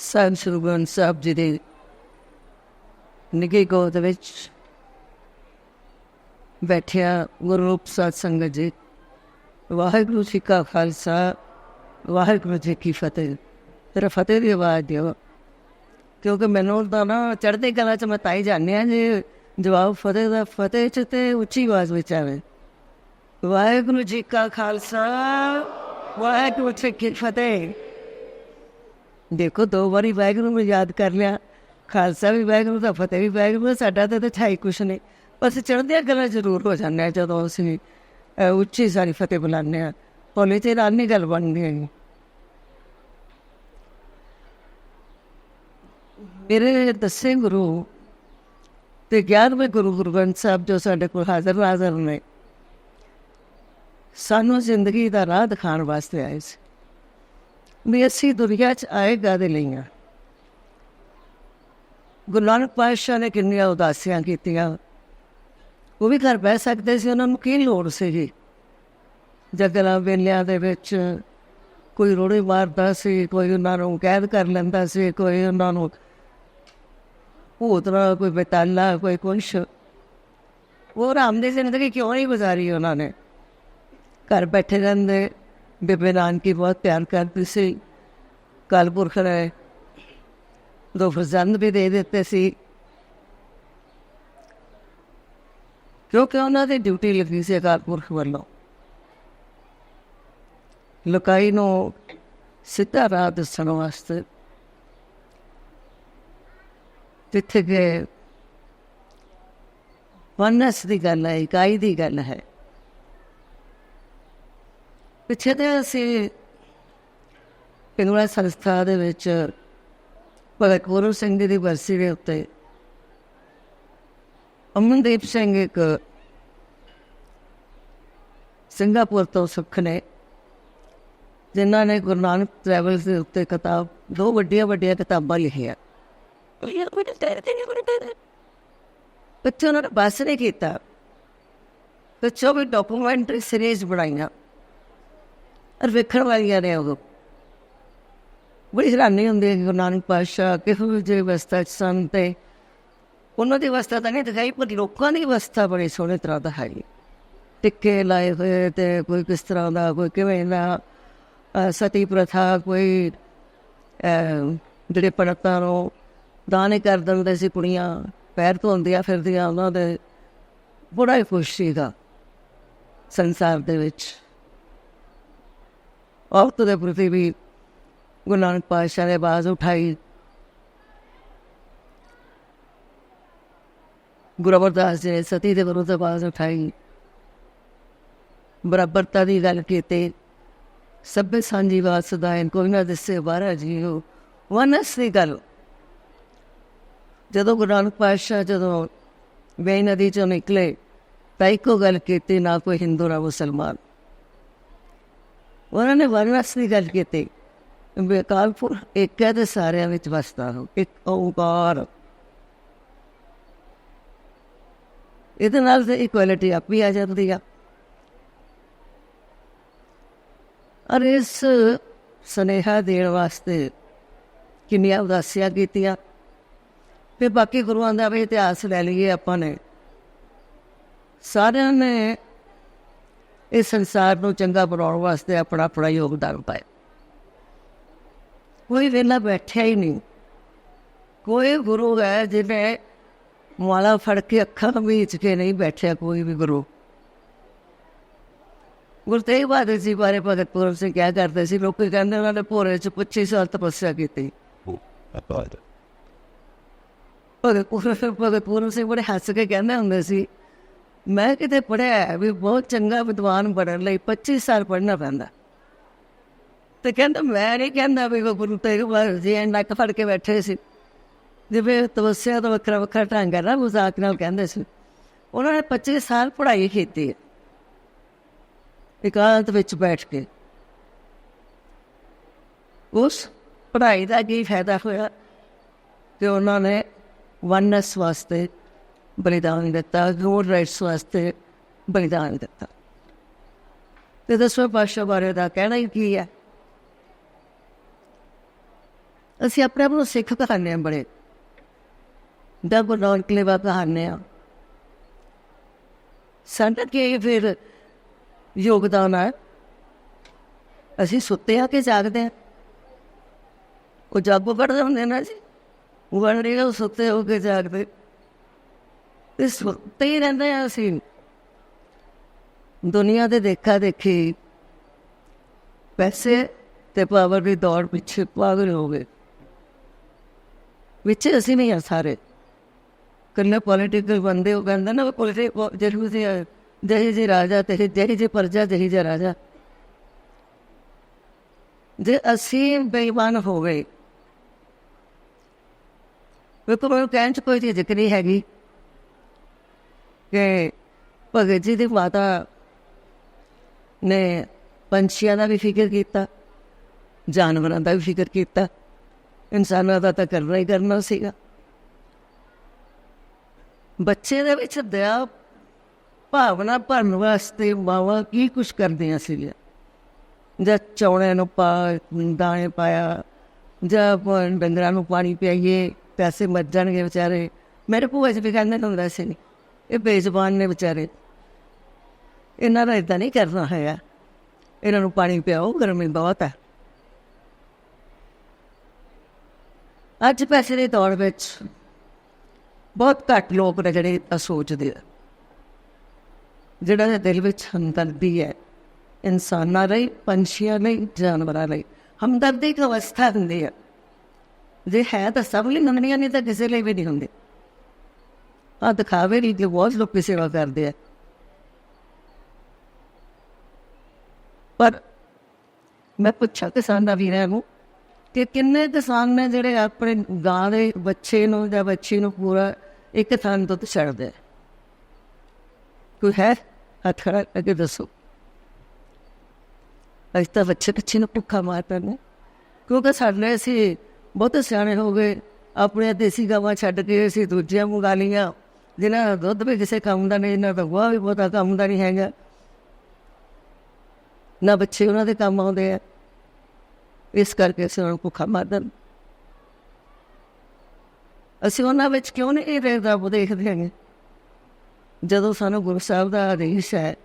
ਸੰਤ ਸ੍ਰੀ ਗ੍ਰੰਥ ਸਾਹਿਬ ਜੀ ਦੇ ਨਿੱਘੀ ਗੋਦ ਵਿੱਚ ਬੈਠਿਆ ਗੁਰੂ ਰੂਪ ਸਾਧ ਸੰਗਤ ਜੀ। ਵਾਹਿਗੁਰੂ ਜੀ ਕਾ ਖਾਲਸਾ, ਵਾਹਿਗੁਰੂ ਜੀ ਕੀ ਫਤਿਹ। ਤੇਰਾ ਫਤਿਹ ਦੀ ਆਵਾਜ਼ ਦਿਓ, ਕਿਉਂਕਿ ਮੈਨੂੰ ਤਾਂ ਨਾ ਚੜ੍ਹਦੇ ਕਲਾ ਚ ਮੈਂ ਤਾਈ ਜਾਂਦੇ ਆ ਜੇ। ਜਵਾਬ ਫਤਿਹ ਦਾ, ਫਤਿਹ ਚ ਤੇ ਉੱਚੀ ਆਵਾਜ਼ ਵਿੱਚ ਆਵੇ। ਵਾਹਿਗੁਰੂ ਜੀ ਕਾ ਖਾਲਸਾ, ਵਾਹਿਗੁਰੂ ਜੀ ਕੀ ਫਤਿਹ। ਦੇਖੋ, ਦੋ ਵਾਰੀ ਵਾਹਿਗੁਰੂ ਨੂੰ ਯਾਦ ਕਰ ਲਿਆ। ਖਾਲਸਾ ਵੀ ਵਾਹਿਗੁਰੂ ਦਾ, ਫਤਿਹ ਵੀ ਵਾਹਿਗੁਰੂ ਸਾਡਾ ਤਾਂ ਛਾਈ ਕੁਛ ਨਹੀਂ। ਬਸ ਚੜ੍ਹਦੀਆਂ ਗੱਲਾਂ ਜ਼ਰੂਰ ਹੋ ਜਾਂਦੇ ਆ ਜਦੋਂ ਅਸੀਂ ਉੱਚੀ ਸਾਰੀ ਫਤਿਹ ਬੁਲਾਉਂਦੇ ਆ ਹੌਲੀ ਤੇ ਨਾਲ ਗੱਲ ਬਣਦੀ ਹੈਗੀ। ਮੇਰੇ ਦਸੇ ਗੁਰੂ ਤੇ 11ਵੇਂ ਗੁਰੂ ਗੁਰੂ ਗ੍ਰੰਥ ਸਾਹਿਬ ਜੋ ਸਾਡੇ ਕੋਲ ਹਾਜ਼ਰ ਨਾਜ਼ਰ ਨੇ, ਸਾਨੂੰ ਜ਼ਿੰਦਗੀ ਦਾ ਰਾਹ ਦਿਖਾਉਣ ਵਾਸਤੇ ਆਏ ਸੀ। ਵੀ ਅਸੀਂ ਦੁਨੀਆ 'ਚ ਆਏ ਕਾਹਦੇ ਲਈ ਆ। ਗੁਰੂ ਨਾਨਕ ਪਾਤਸ਼ਾਹ ਨੇ ਕਿੰਨੀਆਂ ਉਦਾਸੀਆਂ ਕੀਤੀਆਂ। ਉਹ ਵੀ ਘਰ ਬਹਿ ਸਕਦੇ ਸੀ, ਉਹਨਾਂ ਨੂੰ ਕੀ ਲੋੜ ਸੀ ਜੀ ਵੇਲਿਆਂ ਦੇ ਵਿੱਚ ਕੋਈ ਰੋੜੇ ਮਾਰਦਾ ਸੀ, ਕੋਈ ਉਹਨਾਂ ਨੂੰ ਕੈਦ ਕਰ ਲੈਂਦਾ ਸੀ, ਕੋਈ ਉਹਨਾਂ ਨੂੰ ਭੂਤਨਾ ਕੋਈ ਬਤਾਲਾ, ਕੋਈ ਕੁਛ। ਉਹ ਰਾਮ ਦੀ ਜ਼ਿੰਦਗੀ ਕਿਉਂ ਨਹੀਂ ਗੁਜ਼ਾਰੀ ਉਹਨਾਂ ਨੇ? ਘਰ ਬੈਠੇ ਰਹਿੰਦੇ ਬੇਬੇ ਨਾਨਕੀ ਬਹੁਤ ਪਿਆਰ ਕਰਦੀ ਸੀ। ਕਾਲਪੁਰਖ ਨੇ ਦੋ ਫਰਜ਼ੰਦ ਵੀ ਦੇ ਦਿੱਤੇ ਸੀ। ਕਿਉਂਕਿ ਉਹਨਾਂ ਦੀ ਡਿਊਟੀ ਲੱਗੀ ਸੀ ਕਾਲਪੁਰਖ ਵੱਲੋਂ। ਲੋਕਾਈ ਨੂੰ ਸਿੱਧਾ ਰਾਹ ਦੱਸਣ ਵਾਸਤੇ ਜਿੱਥੇ ਕਿ ਵਨਸ ਦੀ ਗੱਲ ਹੈ, ਇਕਾਈ ਦੀ ਗੱਲ ਹੈ। ਪਿੱਛੇ ਤੇ ਅਸੀਂ ਪਿੰਗਲਾ ਸੰਸਥਾ ਦੇ ਵਿੱਚ ਭਗਤ ਗੁਰੂ ਸਿੰਘ ਜੀ ਦੀ ਵਰਸੀ ਦੇ ਉੱਤੇ ਅਮਨਦੀਪ ਸਿੰਘ ਇੱਕ ਸਿੰਗਾਪੁਰ ਤੋਂ ਸੁੱਖ ਨੇ ਜਿਨ੍ਹਾਂ ਨੇ ਗੁਰੂ ਨਾਨਕ ਟਰੈਵਲਸ ਦੇ ਉੱਤੇ ਕਿਤਾਬ ਦੋ ਵੱਡੀਆਂ ਵੱਡੀਆਂ ਕਿਤਾਬਾਂ ਲਿਖੀਆਂ। ਬੱਚੇ ਉਹਨਾਂ ਨੇ ਬਸ ਨਹੀਂ ਕੀਤਾ। ਬੱਚੋ ਵੀ ਡਾਕੂਮੈਂਟਰੀ ਸੀਰੀਜ਼ ਬਣਾਈਆਂ। ਔਰ ਵੇਖਣ ਵਾਲੀਆਂ ਨੇ ਉਹ। ਬੜੀ ਹੈਰਾਨੀ ਹੁੰਦੀ ਹੈ ਕਿ ਗੁਰੂ ਨਾਨਕ ਪਾਤਸ਼ਾਹ ਕਿਹੋ ਜਿਹੀ ਅਵਸਥਾ 'ਚ ਸਨ ਤੇ ਉਹਨਾਂ ਦੀ ਅਵਸਥਾ ਤਾਂ ਨਹੀਂ ਦਿਖਾਈ, ਪਰ ਲੋਕਾਂ ਦੀ ਅਵਸਥਾ ਬੜੀ ਸੋਹਣੇ ਤਰ੍ਹਾਂ ਦਾ ਹੈ ਟਿੱਕੇ ਲਾਏ ਹੋਏ ਤੇ ਕੋਈ ਕਿਸ ਤਰ੍ਹਾਂ ਦਾ, ਕੋਈ ਕਿਵੇਂ ਦਾ ਸਤੀ ਪ੍ਰਥਾ, ਕੋਈ ਜਿਹੜੇ ਪੰਡਤਾਂ ਨੂੰ ਦਾਣੇ ਕਰ ਦਿੰਦੇ ਸੀ, ਕੁੜੀਆਂ ਪੈਰ ਧੋਂਦੀਆਂ ਫਿਰਦੀਆਂ, ਉਹਨਾਂ ਦੇ ਬੜਾ ਹੀ ਖੁਸ਼ ਸੀਗਾ ਸੰਸਾਰ ਦੇ ਵਿੱਚ। ਔਰਤ ਦੇ ਪ੍ਰਤੀ ਵੀ ਗੁਰੂ ਨਾਨਕ ਪਾਤਸ਼ਾਹ ਨੇ ਆਵਾਜ਼ ਉਠਾਈ। ਗੁਰੂ ਅਮਰਦਾਸ ਜੀ ਨੇ ਸਤੀ ਦੇ ਵਿਰੁੱਧ ਆਵਾਜ਼ ਉਠਾਈ। ਬਰਾਬਰਤਾ ਦੀ ਗੱਲ ਕੀਤੀ। ਸਭੇ ਸਾਂਝੀ ਬਾਤ ਸਦਾਇਨ ਕੋਈ ਨਾ ਦਿਸੇ ਬਾਰਾ ਜੀਓ, ਵਨਸ ਦੀ ਗੱਲ। ਜਦੋਂ ਗੁਰੂ ਨਾਨਕ ਪਾਤਸ਼ਾਹ ਜਦੋਂ ਵੇ ਨਦੀ ਚੋਂ ਨਿਕਲੇ, ਤਾਂ ਇੱਕੋ ਗੱਲ ਕੀਤੀ, ਨਾ ਕੋਈ ਹਿੰਦੂ ਨਾ ਮੁਸਲਮਾਨ। ਉਹਨਾਂ ਨੇ ਵਨਸ ਦੀ ਗੱਲ ਕੀਤੀ। ਬੇਕਾਲਪੁਰ ਇੱਕ ਹੈ ਤੇ ਸਾਰਿਆਂ ਵਿੱਚ ਵਸਦਾ ਹੋ ਇੱਕ ਓੰਕਾਰ। ਇਹਦੇ ਨਾਲ ਤੇ ਇਕੁਐਲਿਟੀ ਆਪ ਆਪੀ ਆ ਜਾਂਦੀ ਆ। ਔਰ ਇਸ ਸੁਨੇਹਾ ਦੇਣ ਵਾਸਤੇ ਕਿੰਨੀਆਂ ਉਦਾਸੀਆਂ ਕੀਤੀਆਂ। ਤੇ ਬਾਕੀ ਗੁਰੂਆਂ ਦਾ ਵੀ ਇਤਿਹਾਸ ਲੈ ਲਈਏ ਆਪਾਂ ਨੇ। ਸਾਰਿਆਂ ਨੇ ਇਸ ਸੰਸਾਰ ਨੂੰ ਚੰਗਾ ਬਣਾਉਣ ਵਾਸਤੇ ਆਪਣਾ ਆਪਣਾ ਯੋਗਦਾਨ ਪਾਇਆ। ਕੋਈ ਵੇਲਾ ਬੈਠਿਆ ਹੀ ਨਹੀਂ। ਕੋਈ ਗੁਰੂ ਹੈ ਜਿਹਨੇ ਮਾਲਾ ਫੜ ਕੇ ਅੱਖਾਂ ਵਿੱਚ ਕੇ ਨਹੀਂ ਬੈਠਿਆ ਕੋਈ ਵੀ ਗੁਰੂ। ਗੁਰੂ ਤੇਗ ਬਹਾਦਰ ਜੀ ਬਾਰੇ ਭਗਤ ਪੂਰਨ ਸਿੰਘ ਕਿਹਾ ਕਰਦੇ ਸੀ? ਲੋਕ ਕਹਿੰਦੇ ਉਹਨਾਂ ਨੇ ਭੋਰੇ ਚ 25 ਸਾਲ ਤਪੱਸਿਆ ਕੀਤੀ। ਭਗਤ ਪੂਰਨ ਸਿੰਘ ਬੜੇ ਹੱਸ ਕੇ ਕਹਿੰਦੇ ਹੁੰਦੇ ਸੀ ਮੈਂ ਕਿਤੇ ਪੜਿਆ ਵੀ ਬਹੁਤ ਚੰਗਾ ਵਿਦਵਾਨ ਬਣਨ ਲਈ 25 ਸਾਲ ਪੜ੍ਹਨਾ ਪੈਂਦਾ। ਤੇ ਕਹਿੰਦਾ ਮੈਂ ਨਹੀਂ ਕਹਿੰਦਾ ਵੀ ਗੁਰੂ ਤੇਗ ਬਹਾਦਰ ਜੀ ਨੱਕ ਫੜ ਕੇ ਬੈਠੇ ਸੀ। ਜਿਵੇਂ ਤਪੱਸਿਆ ਦਾ ਵੱਖਰਾ ਵੱਖਰਾ ਢੰਗ ਹੈ ਨਾ ਮਜ਼ਾਕ ਨਾਲ ਕਹਿੰਦੇ ਸੀ। ਉਹਨਾਂ ਨੇ 25 ਸਾਲ ਪੜ੍ਹਾਈ ਕੀਤੀ ਹੈ। ਇਕਾਂਤ ਵਿੱਚ ਬੈਠ ਕੇ। ਉਸ ਪੜ੍ਹਾਈ ਦਾ ਕੀ ਫਾਇਦਾ ਹੋਇਆ? ਕਿ ਉਹਨਾਂ ਨੇ ਵਨਸ ਵਾਸਤੇ ਬਲੀਦਾਨ ਦਿੱਤਾ, ਰੋਡ ਰਾਈਟਸ ਵਾਸਤੇ ਬਲੀਦਾਨ ਦਿੱਤਾ। ਤੇ ਦਸਵੇਂ ਪਾਤਸ਼ਾਹ ਬਾਰੇ ਦਾ ਕਹਿਣਾ ਹੀ ਕੀ ਹੈ? ਅਸੀਂ ਆਪਣੇ ਆਪ ਨੂੰ ਸਿੱਖ ਕਹਾਣੇ ਆ ਬੜੇ ਡਬ ਨੌਨ ਕਲੇਵਾ ਕਹਾਣੇ ਆ। ਸਾਡਾ ਕੀ ਫਿਰ ਯੋਗਦਾਨ ਹੈ? ਅਸੀਂ ਸੁੱਤੇ ਆ ਕੇ ਜਾਗਦੇ ਆ? ਉਹ ਜਾਗੋ ਕੱਢਦੇ ਹੁੰਦੇ ਨਾ ਜੀ। ਉਹ ਬਣ ਰਹੇ ਉਹ ਸੁੱਤੇ ਹੋ ਕੇ ਜਾਗਦੇ। ਤੇ ਸੁੱਤੇ ਹੀ ਰਹਿੰਦੇ ਆ ਅਸੀਂ। ਦੁਨੀਆ ਦੇ ਦੇਖਾ ਦੇਖੀ ਪੈਸੇ ਤੇ ਪਾਵਰ ਦੀ ਦੌੜ ਪਿੱਛੇ ਪਾਗਲ ਹੋ ਗਏ। ਵਿੱਚ ਅਸੀਂ ਨਹੀਂ ਆ ਸਾਰੇ। ਕੱਲੇ ਪੋਲੀਟੀਕਲ ਬੰਦੇ ਉਹ ਕਹਿੰਦਾ ਨਾ ਪੋਲੀਟਿਕ ਜਿਹੜੀ ਸੀ, ਜਿਹੇ ਜੇ ਰਾਜਾ ਤੇ ਜਿਹੇ ਜੇ ਪ੍ਰਜਾ, ਜਿਹੇ ਜੇ ਰਾਜਾ। ਜੇ ਅਸੀਂ ਬੇਈਮਾਨ ਹੋ ਗਏ ਵੇਖੋ ਮੈਂ ਕਹਿਣ ਚ ਕੋਈ ਜ਼ਿਕਰ ਨਹੀਂ ਹੈਗੀ। ਕਿ ਭਗਤ ਜੀ ਦੀ ਮਾਤਾ ਨੇ ਪੰਛੀਆਂ ਦਾ ਵੀ ਫਿਕਰ ਕੀਤਾ, ਜਾਨਵਰਾਂ ਦਾ ਵੀ ਫਿਕਰ ਕੀਤਾ। ਇਨਸਾਨਾਂ ਦਾ ਤਾਂ ਕਰਨਾ ਹੀ ਕਰਨਾ ਸੀਗਾ। ਬੱਚੇ ਦੇ ਵਿੱਚ ਦਇਆ, ਭਾਵਨਾ ਭਰਨ ਵਾਸਤੇ ਮਾਵਾ ਕੀ ਕੁਛ ਕਰਦੀਆਂ ਸੀਗੀਆਂ? ਜਾਂ ਚੌਣਿਆਂ ਨੂੰ ਪਾ, ਦਾਣੇ ਪਾਇਆ, ਜਾਂ ਡੰਗਰਾਂ ਨੂੰ ਪਾਣੀ ਪਿਆਈਏ, ਪੈਸੇ ਮਰ ਜਾਣਗੇ ਵਿਚਾਰੇ। ਮੇਰੇ ਭੂਆ ਜੀ ਵੀ ਕਹਿੰਦੇ ਹੁੰਦਾ ਸੀ ਨਹੀਂ ਇਹ ਬੇਜ਼ਬਾਨ ਨੇ ਵਿਚਾਰੇ। ਇਹਨਾਂ ਦਾ ਇਦਾਂ ਨਹੀਂ ਕਰਨਾ ਹੈਗਾ। ਇਹਨਾਂ ਨੂੰ ਪਾਣੀ ਪਿਆਓ, ਗਰਮੀ ਬਹੁਤ ਹੈ। ਅੱਜ ਪੈਸੇ ਦੇ ਦੌਰ ਵਿੱਚ ਬਹੁਤ ਘੱਟ ਲੋਕ ਨੇ ਜਿਹੜੇ ਏਦਾਂ ਸੋਚਦੇ ਆ। ਜਿਹੜਾ ਦੇ ਦਿਲ ਵਿੱਚ ਹਮਦਰਦੀ ਹੈ, ਇਨਸਾਨਾਂ ਲਈ, ਪੰਛੀਆਂ ਲਈ, ਜਾਨਵਰਾਂ ਲਈ। ਹਮਦਰਦੀ ਇੱਕ ਅਵਸਥਾ ਹੁੰਦੀ ਹੈ ਜੇ ਹੈ ਤਾਂ ਸਭ ਲਈ ਨੰਨੀਆਂ ਨਹੀਂ ਤਾਂ ਕਿਸੇ ਲਈ ਵੀ ਨਹੀਂ ਹੁੰਦੀ। ਆ ਦਿਖਾਵੇ ਲਈ ਕਿ ਬਹੁਤ ਲੋਕੀ ਸੇਵਾ ਕਰਦੇ ਆ। ਪਰ ਮੈਂ ਪੁੱਛਿਆ ਕਿਸਾਨਾਂ ਵੀਰਾਂ ਨੂੰ ਕਿ ਕਿੰਨੇ ਕਿਸਾਨ ਨੇ ਜਿਹੜੇ ਆਪਣੇ ਗਾਂ ਦੇ ਬੱਚੇ ਨੂੰ ਜਾਂ ਬੱਚੀ ਨੂੰ ਪੂਰਾ ਇੱਕ ਥਾਂ ਦੁੱਧ ਛੱਡਦੇ ਕੋਈ ਹੈ? ਹੱਥ ਖੜਾ ਕਰਕੇ ਦੱਸੋ। ਅੱਜ ਤਾਂ ਬੱਚੇ ਬੱਚੇ ਨੂੰ ਭੁੱਖਾ ਮਾਰਦੇ ਨੇ ਕਿਉਂਕਿ ਸਾਡੇ ਅਸੀਂ ਬਹੁਤ ਸਿਆਣੇ ਹੋ ਗਏ। ਆਪਣੇ ਦੇਸੀ ਗਾਵਾਂ ਛੱਡ ਕੇ ਅਸੀਂ ਦੂਜੀਆਂ ਮੰਗਾ ਲਈਆਂ ਜਿਹਨਾਂ ਦਾ ਦੁੱਧ ਵੀ ਕਿਸੇ ਕੰਮ ਦਾ ਨਹੀਂ ਇਹਨਾਂ ਦਾ ਗੋਹਾ ਵੀ ਬਹੁਤਾ ਕੰਮ ਦਾ ਨਹੀਂ ਹੈਗਾ। ਨਾ ਬੱਚੇ ਉਹਨਾਂ ਦੇ ਕੰਮ ਆਉਂਦੇ ਆ। ਇਸ ਕਰਕੇ ਅਸੀਂ ਉਹਨਾਂ ਨੂੰ ਭੁੱਖਾ ਮਾਰਦੇ ਅਸੀਂ ਉਹਨਾਂ ਵਿੱਚ ਕਿਉਂ ਨਹੀਂ ਇਹ ਦੇਖਦਾ ਉਹ ਦੇਖਦੇ ਹੈਗੇ। ਜਦੋਂ ਸਾਨੂੰ ਗੁਰੂ ਸਾਹਿਬ ਦਾ ਆਦੇਸ਼ ਹੈ,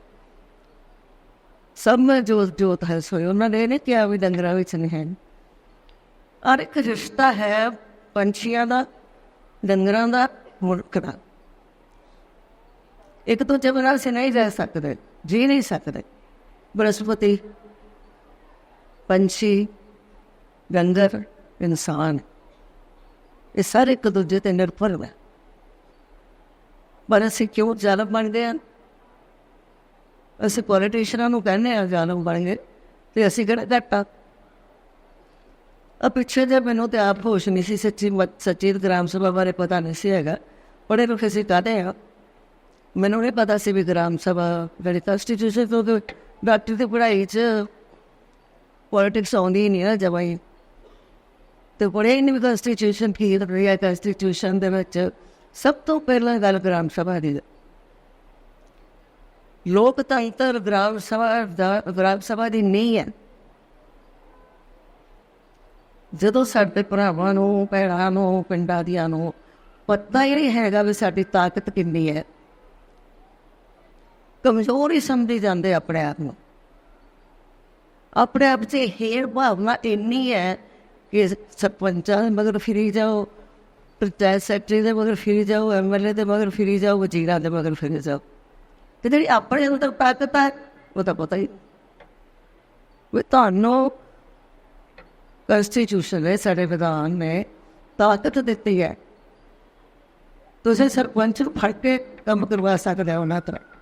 ਸਭ ਮੈਂ ਜੋਤ ਜੋਤ ਹੈ ਸੋਈ ਉਹਨਾਂ ਨੇ ਇਹ ਨਹੀਂ ਕਿਹਾ ਵੀ ਡੰਗਰਾਂ ਵਿੱਚ ਨਹੀਂ ਹੈ। ਔਰ ਇੱਕ ਰਿਸ਼ਤਾ ਹੈ ਪੰਛੀਆਂ ਦਾ, ਡੰਗਰਾਂ ਦਾ ਮੁਲਕ ਦਾ। ਇੱਕ ਦੂਜੇ ਬਿਨਾਂ ਅਸੀਂ ਨਹੀਂ ਰਹਿ ਸਕਦੇ, ਜੀ ਨਹੀਂ ਸਕਦੇ। ਬਰਸਪਤੀ ਪੰਛੀ ਡੰਗਰ ਇਨਸਾਨ, ਇਹ ਸਾਰੇ ਇੱਕ ਦੂਜੇ ਤੇ ਨਿਰਭਰ ਹੈ ਪਰ ਅਸੀਂ ਕਿਉਂ ਜ਼ਾਲਮ ਬਣਦੇ ਹਾਂ? ਅਸੀਂ ਪੋਲੀਟੀਸ਼ੀਅਨਾਂ ਨੂੰ ਕਹਿੰਦੇ ਆ ਜ਼ਾਲਮ ਬਣ ਗਏ ਤੇ ਅਸੀਂ ਕਿਹੜਾ ਘੱਟਾ ਆ? ਪਿੱਛੇ ਜੇ ਮੈਨੂੰ ਤੇ ਆਪ ਹੋਸ਼ ਨਹੀਂ ਸੀ, ਸੱਚੀ ਸੱਚੀ ਗ੍ਰਾਮ ਸਭਾ ਬਾਰੇ ਪਤਾ ਨਹੀਂ ਸੀ ਹੈਗਾ। ਪੜੇ ਲਿਖੇ ਸੀ ਕਾਹਦੇ ਆ ਮੈਨੂੰ ਨਹੀਂ ਪਤਾ ਸੀ ਵੀ ਗ੍ਰਾਮ ਸਭਾ ਜਿਹੜੀ ਕਨਸਟੀਟਿਊਸ਼ਨ ਤੋਂ ਤੇ ਡਾਕਟਰ ਦੀ ਪੜ੍ਹਾਈ 'ਚ ਪੋਲਿਟਿਕਸ ਆਉਂਦੀ ਹੀ ਨਹੀਂ ਨਾ ਜਮਾਈ ਤੇ ਪੜ੍ਹਿਆ ਹੀ ਨਹੀਂ ਵੀ ਕਨਸਟੀਟਿਊਸ਼ਨ ਕੀ ਹੈ ਕਨਸਟੀਟਿਊਸ਼ਨ ਦੇ ਵਿੱਚ। ਸਭ ਤੋਂ ਪਹਿਲਾਂ ਗੱਲ ਗ੍ਰਾਮ ਸਭਾ ਦੀ। ਹੈ। ਲੋਕਤੰਤਰ ਗ੍ਰਾਮ ਸਭਾ ਦਾ, ਗ੍ਰਾਮ ਸਭਾ ਦੀ ਨਹੀਂ ਹੈ। ਜਦੋਂ ਸਾਡੇ ਭਰਾਵਾਂ ਨੂੰ, ਭੈਣਾਂ ਨੂੰ, ਪਿੰਡਾਂ ਦੀਆਂ ਨੂੰ ਪਤਾ ਹੀ ਨਹੀਂ ਹੈਗਾ ਵੀ ਸਾਡੀ ਤਾਕਤ ਕਿੰਨੀ ਹੈ। ਕਮਜ਼ੋਰ ਹੀ ਸਮਝੀ ਜਾਂਦੇ ਆਪਣੇ ਆਪ ਨੂੰ। ਆਪਣੇ ਆਪ 'ਚ ਹੇਰ ਭਾਵਨਾ ਇੰਨੀ ਹੈ ਕਿ ਸਰਪੰਚਾਂ ਦੇ ਮਗਰ ਫਿਰੀ ਜਾਓ, ਪੰਚਾਇਤ ਸੈਕਟਰੀ ਦੇ ਮਗਰ ਫਿਰੀ ਜਾਓ ਐਮਐਲਏ ਦੇ ਮਗਰ ਫਿਰੀ ਜਾਓ, ਵਜ਼ੀਰਾਂ ਦੇ ਮਗਰ ਫਿਰੀ ਜਾਓ। ਤੇ ਜਿਹੜੀ ਆਪਣੇ ਅੰਦਰ ਤਾਕਤ ਹੈ ਉਹ ਤਾਂ ਪਤਾ ਹੀ ਉਹ ਤੁਹਾਨੂੰ ਕਨਸਟੀਟਿਊਸ਼ਨ ਨੇ ਸਾਡੇ ਵਿਧਾਨ ਨੇ ਤਾਕਤ ਦਿੱਤੀ ਹੈ। ਤੁਸੀਂ ਸਰਪੰਚ ਨੂੰ ਫੜ ਕੇ ਕੰਮ ਕਰਵਾ ਸਕਦੇ ਹੋ ਨਾ ਤਰ੍ਹਾਂ।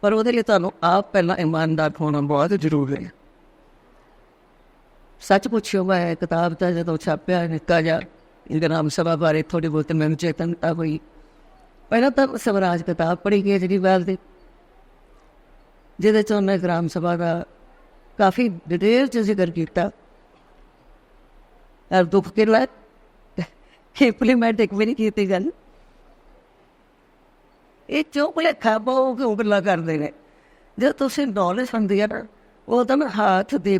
ਪਰ ਉਹਦੇ ਲਈ ਤੁਹਾਨੂੰ ਆਪ ਪਹਿਲਾਂ ਇਮਾਨਦਾਰ ਹੋਣਾ ਬਹੁਤ ਜ਼ਰੂਰੀ ਹੈ। ਸੱਚ ਪੁੱਛਿਓ ਮੈਂ ਕਿਤਾਬ ਤਾਂ ਜਦੋਂ ਛਾਪਿਆ, ਨਿੱਕਾ ਜਿਹਾ ਗ੍ਰਾਮ ਸਭਾ ਬਾਰੇ ਥੋੜੀ ਬਹੁਤ ਮੈਨੂੰ ਚੇਤਨਤਾ ਹੋਈ। ਪਹਿਲਾਂ ਤਾਂ ਸਵਰਾਜ ਕਿਤਾਬ ਪੜ੍ਹੀ ਕੇਜਰੀਵਾਲ ਦੀ। ਜਿਹਦੇ ਚ ਉਹਨੇ ਗ੍ਰਾਮ ਸਭਾ ਦਾ ਕਾਫੀ ਡਿਟੇਲ ਚ ਜ਼ਿਕਰ ਕੀਤਾ। ਔਰ ਦੁੱਖ ਕੇ ਲੈ ਇੰਪਲੀਮੈਂਟ ਇੱਕ ਵੀ ਨਹੀਂ ਕੀਤੀ ਗੱਲ। ਇਹ ਚੋਕਲੇ ਖਾਬੋ ਕਿਉਂ ਗੱਲਾਂ ਕਰਦੇ ਨੇ। ਜੇ ਤੁਸੀਂ ਨੌਲੇਜ ਹੁੰਦੀ ਹੈ ਨਾ ਉਹ ਤਾਂ ਹੱਥ ਦੇ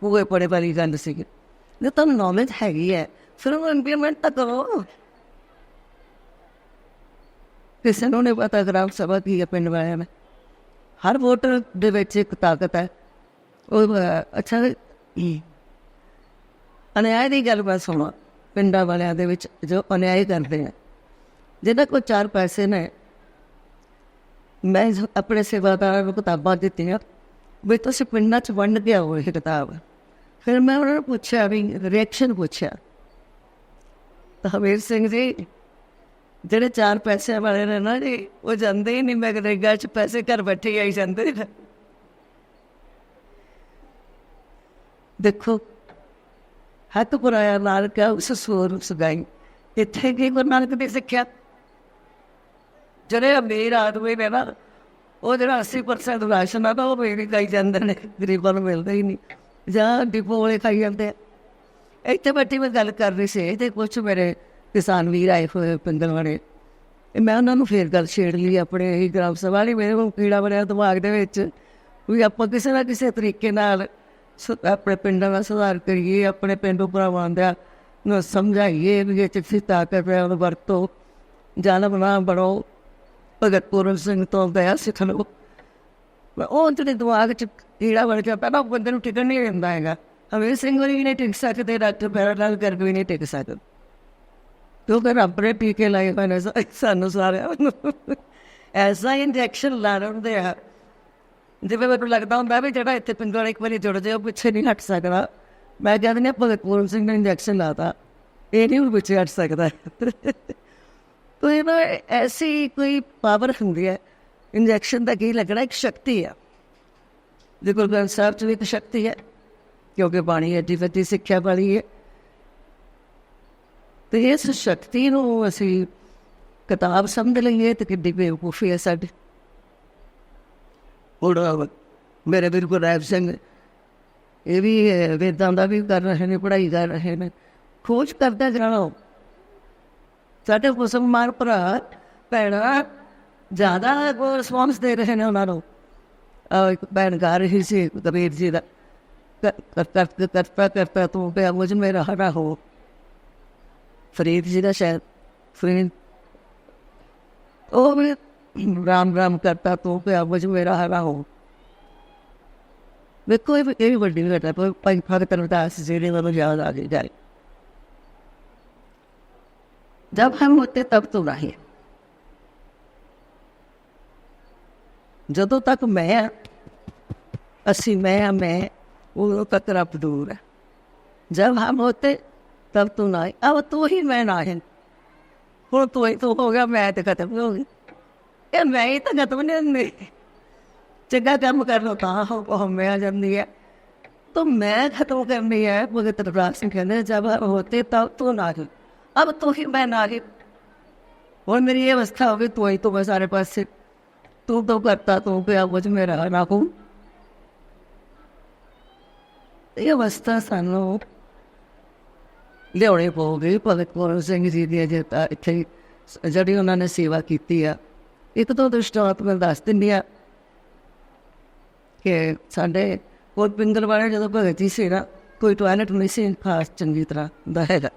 ਪੂਏ ਪੜੇ ਵਾਲੀ ਗੱਲ ਸੀ ਜੇ ਤੁਹਾਨੂੰ ਨੌਲੇਜ ਹੈਗੀ ਹੈ ਫਿਰ ਉਹਨੂੰ ਇੰਪਲੀਮੈਂਟ ਤਾਂ ਕਰੋ। ਕਿਸੇ ਨੂੰ ਨਹੀਂ ਪਤਾ ਗ੍ਰਾਮ ਸਭਾ ਕੀ ਹੈ ਪਿੰਡ ਵਾਲਿਆਂ ਨੇ ਹਰ ਵੋਟਰ ਦੇ ਵਿੱਚ ਇੱਕ ਤਾਕਤ ਹੈ ਉਹ ਅੱਛਾ ਹਮ, ਅਨਿਆਏ ਦੀ ਗੱਲ ਬਸ ਸੁਣੋ ਪਿੰਡਾਂ ਵਾਲਿਆਂ ਦੇ ਵਿੱਚ ਜੋ ਅਨਿਆਏ ਕਰਦੇ ਆ। ਜਿਹਨਾਂ ਕੋਲ ਚਾਰ ਪੈਸੇ ਨੇ ਮੈਂ ਆਪਣੇ ਸੇਵਾਦਾਰਾਂ ਨੂੰ ਕਿਤਾਬਾਂ ਦਿੱਤੀਆਂ, ਵੀ ਤੁਸੀਂ ਪਿੰਡਾਂ 'ਚ ਵੰਡ ਕੇ ਆਓ ਇਹ ਕਿਤਾਬ। ਫਿਰ ਮੈਂ ਉਹਨਾਂ ਨੂੰ ਪੁੱਛਿਆ ਵੀ ਰਿਐਕਸ਼ਨ ਪੁੱਛਿਆ। ਤਾਂ ਹਮੀਰ ਸਿੰਘ ਜੀ, ਜਿਹੜੇ ਚਾਰ ਪੈਸੇ ਵਾਲੇ ਨੇ ਨਾ ਜੀ, ਉਹ ਜਾਂਦੇ ਹੀ ਨਹੀਂ, ਮੈਂ ਨਰੇਗਾ 'ਚ ਪੈਸੇ ਘਰ ਬੈਠੇ ਆਈ ਜਾਂਦੇ ਨੇ। ਦੇਖੋ, ਹੱਥ ਪੁਰਾਇਆ ਨਾਨਕ ਉਸ ਸੂਰ ਸੁਗਾਈ। ਇੱਥੇ ਕੀ ਗੁਰੂ ਨਾਨਕ ਨੇ ਸਿੱਖਿਆ? ਜਿਹੜੇ ਅਮੀਰ ਆਦਮੀ ਨੇ ਨਾ, ਉਹ ਜਿਹੜਾ 80% ਰਾਸ਼ਨ ਆ ਤਾਂ ਉਹ ਮੇਰੀ ਖਾਈ ਜਾਂਦੇ ਨੇ, ਗਰੀਬਾਂ ਨੂੰ ਮਿਲਦਾ ਹੀ ਨਹੀਂ ਜਾਂ ਡਿਪੋ ਵਾਲੇ ਖਾਈ ਜਾਂਦੇ ਆ। ਇੱਥੇ ਬੈਠੀ ਮੈਂ ਗੱਲ ਕਰ ਰਹੀ ਸੀ ਤੇ ਕੁਝ ਮੇਰੇ ਕਿਸਾਨ ਵੀਰ ਆਏ ਹੋਏ ਪਿੰਡਲ ਵਾਲੇ। ਤੇ ਮੈਂ ਉਹਨਾਂ ਨੂੰ ਫੇਰ ਗੱਲ ਛੇੜ ਲਈ ਆਪਣੇ ਹੀ ਗ੍ਰਾਮ ਸਭਾ ਲਈ ਮੇਰੇ ਕੋਲ ਕੀੜਾ ਬਣਿਆ ਦਿਮਾਗ ਦੇ ਵਿੱਚ ਵੀ ਆਪਾਂ ਕਿਸੇ ਨਾ ਕਿਸੇ ਤਰੀਕੇ ਨਾਲ ਸ- ਆਪਣੇ ਪਿੰਡਾਂ ਦਾ ਸੁਧਾਰ ਕਰੀਏ, ਆਪਣੇ ਪਿੰਡ ਭਰਾਵਾਂ ਦਾ ਨੂੰ ਸਮਝਾਈਏ ਵੀ ਇਹ ਚਿੱਠੀ ਤਾਕਤ ਹੈ ਉਹਨੂੰ ਵਰਤੋ ਜਾਨ ਬਣਾ ਬਣੋ। ਭਗਤ ਪੂਰਨ ਸਿੰਘ ਤੋਂ ਦਇਆ ਸਿੱਖ ਲਓ ਉਹ ਜਿਹੜੇ ਦਿਮਾਗ ਚ ਕੀੜਾ ਬਣ ਗਿਆ, ਪਹਿਲਾਂ ਬੰਦੇ ਨੂੰ ਟਿਕਣ ਨਹੀਂ ਦਿੰਦਾ ਹੈਗਾ। ਹਮੀਰ ਸਿੰਘ ਵੀ ਨਹੀਂ ਟਿਕ ਸਕਦੇ, ਡਾਕਟਰ ਪੈਰਾਲਾਲ ਕਰ ਵੀ ਨਹੀਂ ਟਿਕ ਸਕਦੇ। ਤੋ ਕਰ ਆਪਣੇ ਟੀਕੇ ਲਾਏ ਹੋਏ ਨੇ ਸਾਨੂੰ ਸਾਰਿਆਂ ਨੂੰ। ਐਸਾ ਇੰਜੈਕਸ਼ਨ ਲਾ ਰਹੇ ਆ। ਜਿਵੇਂ ਮੈਨੂੰ ਲੱਗਦਾ ਹੁੰਦਾ ਵੀ ਜਿਹੜਾ ਇੱਥੇ ਪਿੰਡੋਂ ਇੱਕ ਵਾਰੀ ਜੁੜ ਜਾਏ, ਉਹ ਪਿੱਛੇ ਨਹੀਂ ਹਟ ਸਕਦਾ। ਮੈਂ ਕਹਿੰਦੀ ਨੇ ਭਗਤ ਪੂਰਨ ਸਿੰਘ ਨੇ ਇੰਜੈਕਸ਼ਨ ਲਾਤਾ। ਇਹ ਨਹੀਂ ਹੁਣ ਪਿੱਛੇ ਹਟ ਸਕਦਾ। ਤੋ ਇਹ ਨਾ ਐਸੀ ਕੋਈ ਪਾਵਰ ਹੁੰਦੀ ਹੈ ਇੰਜੈਕਸ਼ਨ ਦਾ ਕੀ ਲੱਗਣਾ, ਇੱਕ ਸ਼ਕਤੀ ਆ ਜੇ ਗੁਰੂ ਗ੍ਰੰਥ ਸਾਹਿਬ ਚ ਵੀ ਇੱਕ ਸ਼ਕਤੀ ਹੈ, ਕਿਉਂਕਿ ਬਾਣੀ ਐਡੀ ਵੱਡੀ ਸਿੱਖਿਆ ਵਾਲੀ ਹੈ। ਤੇ ਇਸ ਸ਼ਕਤੀ ਨੂੰ ਅਸੀਂ ਕਿਤਾਬ ਸਮਝ ਲਈਏ ਤੇ ਕਿੱਡੀ ਬੇਵਕੂਫੀ ਹੈ ਸਾਡੀ। ਹੁਣ ਮੇਰੇ ਵੀਰ ਗੁਰਰਾਜ ਸਿੰਘ, ਇਹ ਵੀ ਵੇਦਾਂ ਦਾ ਵੀ ਕਰ ਰਹੇ ਨੇ, ਪੜ੍ਹਾਈ ਕਰ ਰਹੇ ਨੇ। ਖੋਜ ਕਰਦਾ ਜਾਣਾ ਸਾਡੇ ਮੁਸਲਮਾਨ ਭਰਾ, ਭੈਣਾਂ ਜ਼ਿਆਦਾ ਰਿਸਪੌਂਸ ਦੇ ਰਹੇ ਨੇ ਉਹਨਾਂ ਨੂੰ। ਭੈਣ ਗਾ ਰਹੀ ਸੀ ਕਬੀਰ ਜੀ ਦਾ। ਕਰ ਕਰਤਾ ਕਰਤਾ ਤੂੰ ਪਿਆ ਮੁਝ ਮੇਰਾ ਹਰਾ ਹੋ। ਫਰੀਦ ਜੀ ਦਾ ਸ਼ਾਇਦ, ਫਰੀਦ। ਉਹ ਵੀ ਰਾਮ ਰਾਮ ਕਰਤਾ, ਤੂੰ ਪਿਆ ਮੁਝ ਮੇਰਾ ਹਰਾ ਹੋ। ਵੇਖੋ, ਇਹ ਵੀ- ਇਹ ਵੀ ਵੱਡੀ ਗੱਲ ਪਰ ਭਾਈ ਭਗਤ ਰਵਿਦਾਸ ਜੀ ਨੇ ਮੈਨੂੰ ਯਾਦ ਆ ਗਈ ਜਾਏ जब हम होते तब तो नहीं ਜਦੋਂ ਤੱਕ ਮੈਂ ਹਾਂ, ਅਸੀਂ ਮੈਂ ਹਾਂ, ਮੈਂ ਉਦੋਂ ਤੱਕ ਰੱਬ ਦੂਰ ਹੈ ਜਬ ਹਮ ਹੋਤੇ ਤਬ ਤੂੰ ਨਾ ਅਬ ਤੂੰ ਹੀ ਮੈਂ ਨਾ ਹੈ ਹੁਣ ਤੂੰ ਹੀ ਤੂੰ ਹੋ ਗਿਆ ਮੈਂ ਤੇ ਖਤਮ ਹੋ ਗਈ ਇਹ ਮੈਂ ਹੀ ਤਾਂ ਖਤਮ ਨਹੀਂ ਹੁੰਦੀ ਚੰਗਾ ਕੰਮ ਕਰ ਲੋ ਤਾਂ ਹੋ ਉਹ ਮੈਂ ਆ ਜਾਂਦੀ ਹੈ तो मैं खत्म करनी है भगत रविदास सिंह कहते हैं, जब हम होते तब तो ना ही अब तो ही मैं ना ही और मेरी ये अवस्था होगी तो ही तो मैं सारे पास से तू तो करता तू पे मुझ में रहा ना हूँ ਇਹ ਅਵਸਥਾ ਸਾਨੂੰ ਲਿਆਉਣੀ ਪਊਗੀ ਭਗਤ ਪੂਰਨ ਸਿੰਘ ਜੀ ਦੀ ਜੇ ਇੱਥੇ ਜਿਹੜੀ ਉਹਨਾਂ ਨੇ ਸੇਵਾ ਕੀਤੀ ਆ ਇੱਕ ਤੋਂ ਦ੍ਰਿਸ਼ਟਾਂਤ ਮੈਂ ਦੱਸ ਦਿੰਦੀ ਆ ਕਿ ਸਾਡੇ ਕੋਟ ਪਿੰਗਲ ਵਾਲੇ ਜਦੋਂ ਭਗਤ ਜੀ ਸੀ ਨਾ ਕੋਈ ਟਾਇਲਟ ਨਹੀਂ ਸੀ ਖਾਸ ਚੰਗੀ ਤਰ੍ਹਾਂ ਦਾ ਹੈਗਾ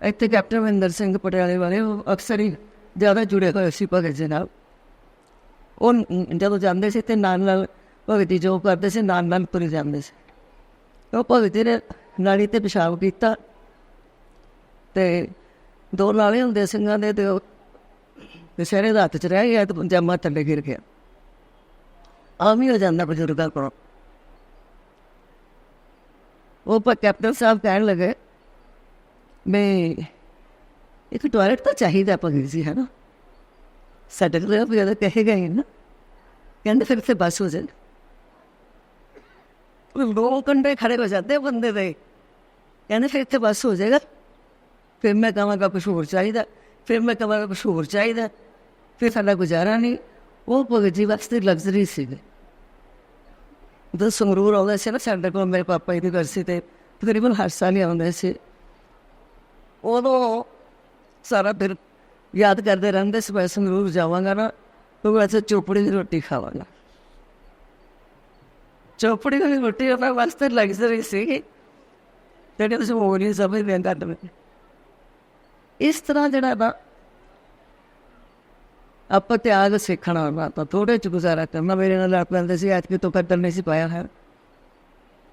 ਇੱਥੇ ਕੈਪਟਨ ਮਹਿੰਦਰ ਸਿੰਘ ਪਟਿਆਲੇ ਵਾਲੇ, ਉਹ ਅਕਸਰ ਹੀ ਜ਼ਿਆਦਾ ਜੁੜੇ ਹੋਏ ਸੀ ਭਗਤ ਜੀ ਨਾਲ। ਉਹ ਜਦੋਂ ਜਾਂਦੇ ਸੀ ਤੇ ਨਾਲ ਨਾਲ ਭਗਤ ਜੀ ਜੋ ਕਰਦੇ ਸੀ, ਨਾਲ ਨਾਲ ਤੁਰੇ ਜਾਂਦੇ ਸੀ। ਉਹ ਭਗਤ ਜੀ ਨੇ ਨਾਲੀ ਤੇ ਪਿਸ਼ਾਬ ਕੀਤਾ ਤੇ ਦੋ ਨਾਲੇ ਹੁੰਦੇ ਸਿੰਘਾਂ ਦੇ ਤੇ ਉਹ ਵਿਸ਼ੇਰੇ ਦਾ ਹੱਥ ਚ ਰਹਿ ਗਿਆ ਤੇ ਪਜਾਮਾ ਥੱਲੇ ਗਿਰ ਗਿਆ। ਆਮ ਹੀ ਹੋ ਜਾਂਦਾ ਬਜ਼ੁਰਗਾਂ ਕੋਲ। ਉਹ ਪਰ ਕੈਪਟਨ ਸਾਹਿਬ ਕਹਿਣ ਲੱਗੇ ਮੈਂ ਇੱਕ ਟਾਇਲਟ ਤਾਂ ਚਾਹੀਦਾ ਭਗਤ ਜੀ ਹੈ ਨਾ ਸਾਡੇ ਕੋਲ ਵੀ ਉਹਦਾ ਕਹੇਗਾ ਹੀ ਨਾ। ਕਹਿੰਦੇ ਫਿਰ ਤੇ ਬਸ ਹੋ ਜਾਏ। ਉਹ ਦੋ ਘੰਟੇ ਖੜੇ ਹੋ ਜਾਂਦੇ ਬੰਦੇ ਦੇ। ਕਹਿੰਦੇ ਫਿਰ ਇੱਥੇ ਬਸ ਹੋ ਜਾਏਗਾ। ਫਿਰ ਮੈਂ ਕਹਾਂਗਾ ਕੁਛ ਹੋਰ ਚਾਹੀਦਾ। ਫਿਰ ਮੈਂ ਕਹਾਂਗਾ ਕੁਛ ਹੋਰ ਚਾਹੀਦਾ। ਫਿਰ ਸਾਡਾ ਗੁਜ਼ਾਰਾ ਨਹੀਂ। ਉਹ ਭਗਤ ਜੀ ਵਾਸਤੇ ਲਗਜ਼ਰੀ ਸੀਗੇ। ਜਦੋਂ ਸੰਗਰੂਰ ਆਉਂਦਾ ਸੀ ਨਾ ਸਾਡੇ ਕੋਲ, ਮੇਰੇ ਪਾਪਾ ਜੀ ਦੀ ਘਰ ਤੇ ਤਕਰੀਬਨ ਹਰ ਸਾਲ ਹੀ ਆਉਂਦੇ ਸੀ। ਉਦੋਂ ਸਾਰਾ ਦਿਨ ਯਾਦ ਕਰਦੇ ਰਹਿੰਦੇ ਸੀ, ਮੈਂ ਸੰਗਰੂਰ ਜਾਵਾਂਗਾ ਨਾ, ਤਾਂ ਮੈਂ ਇੱਥੇ ਚੋਪੜੀ ਦੀ ਰੋਟੀ ਖਾਵਾਂਗਾ। ਚੋਪੜੀ ਦੀ ਰੋਟੀ ਉਹਨਾਂ ਵਾਸਤੇ ਲਗਜ਼ਰੀ ਸੀ ਜਿਹੜੇ ਤੁਸੀਂ ਹੋਰ ਨਹੀਂ ਸਮਝਦੇ ਗੱਲ ਵਿੱਚ ਇਸ ਤਰ੍ਹਾਂ ਜਿਹੜਾ ਨਾ ਆਪਾਂ ਤਿਆਗ ਸਿੱਖਣਾ ਉਹਨਾਂ ਤਾਂ ਥੋੜੇ ਚ ਗੁਜ਼ਾਰਾ ਕਰਨਾ। ਮੇਰੇ ਨਾਲ ਲੜ ਪੈਂਦੇ ਸੀ ਅੱਜ ਕਿ ਤੂੰ ਕੱਦਰ ਨਹੀਂ ਸੀ ਪਾਇਆ ਹੈ।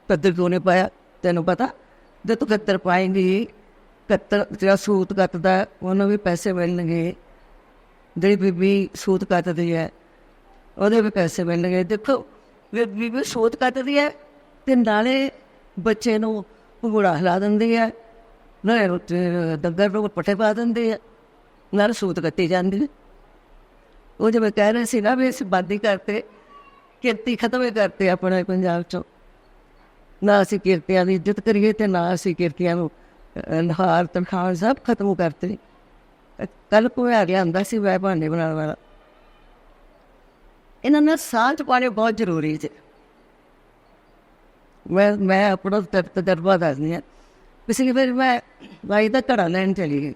ਕੱਦਰ ਕਿਉਂ ਨਹੀਂ ਪਾਇਆ? ਤੈਨੂੰ ਪਤਾ? ਜੇ ਤੂੰ ਕੱਦਰ ਪਾਏਂਗੀ ਕੱਤਰ ਜਿਹੜਾ ਸੂਤ ਕੱਤਦਾ, ਉਹਨੂੰ ਵੀ ਪੈਸੇ ਮਿਲਣਗੇ। ਜਿਹੜੀ ਬੀਬੀ ਸੂਤ ਕੱਤਦੀ ਹੈ, ਉਹਦੇ ਵੀ ਪੈਸੇ ਮਿਲਣਗੇ। ਦੇਖੋ ਬੀਬੀ ਸੂਤ ਕੱਤਦੀ ਹੈ ਤੇ ਨਾਲੇ ਬੱਚੇ ਨੂੰ ਭੁਗੜਾ ਹਿਲਾ ਦਿੰਦੀ ਹੈ, ਨਾਲੇ ਉਹ ਡੰਗਰ ਨੂੰ ਪੱਠੇ ਪਾ ਦਿੰਦੀ ਹੈ, ਨਾਲ ਸੂਤ ਕੱਟੀ ਜਾਂਦੀ ਹੈ। ਉਹ ਜਿਵੇਂ ਕਹਿ ਰਹੇ ਸੀ ਨਾ ਵੀ ਅਸੀਂ ਬਾਦੀ ਕਰਤੇ ਕਿਰਤੀ ਖਤਮ ਹੀ ਕਰਤੇ ਆਪਣੇ ਪੰਜਾਬ ਚੋਂ। ਨਾ ਅਸੀਂ ਕਿਰਤੀਆਂ ਦੀ ਇੱਜ਼ਤ ਕਰੀਏ ਤੇ ਨਾ ਅਸੀਂ ਕਿਰਤੀਆਂ ਨੂੰ ਅਹ, ਨਹਾਰ ਤਨਖਾਹ ਸਭ ਖਤਮ ਕਰਤੇ ਕੱਲ ਕੋਈ ਆ ਗਿਆ ਹੁੰਦਾ ਸੀ ਵੈ ਭਾਂਡੇ ਬਣਾਉਣ ਵਾਲਾ ਇਹਨਾਂ ਨਾਲ ਸਾਂਝ ਪਾਣੇ ਬਹੁਤ ਜ਼ਰੂਰੀ ਹੈ ਮੈਂ ਮੈਂ ਆਪਣਾ ਤਜਰਬਾ ਦੱਸਦੀ ਹਾਂ ਪਿਛਲੀ ਵਾਰ ਮੈਂ ਬਾਈ ਦਾ ਘੜਾ ਲੈਣ ਚਲੀ ਗਈ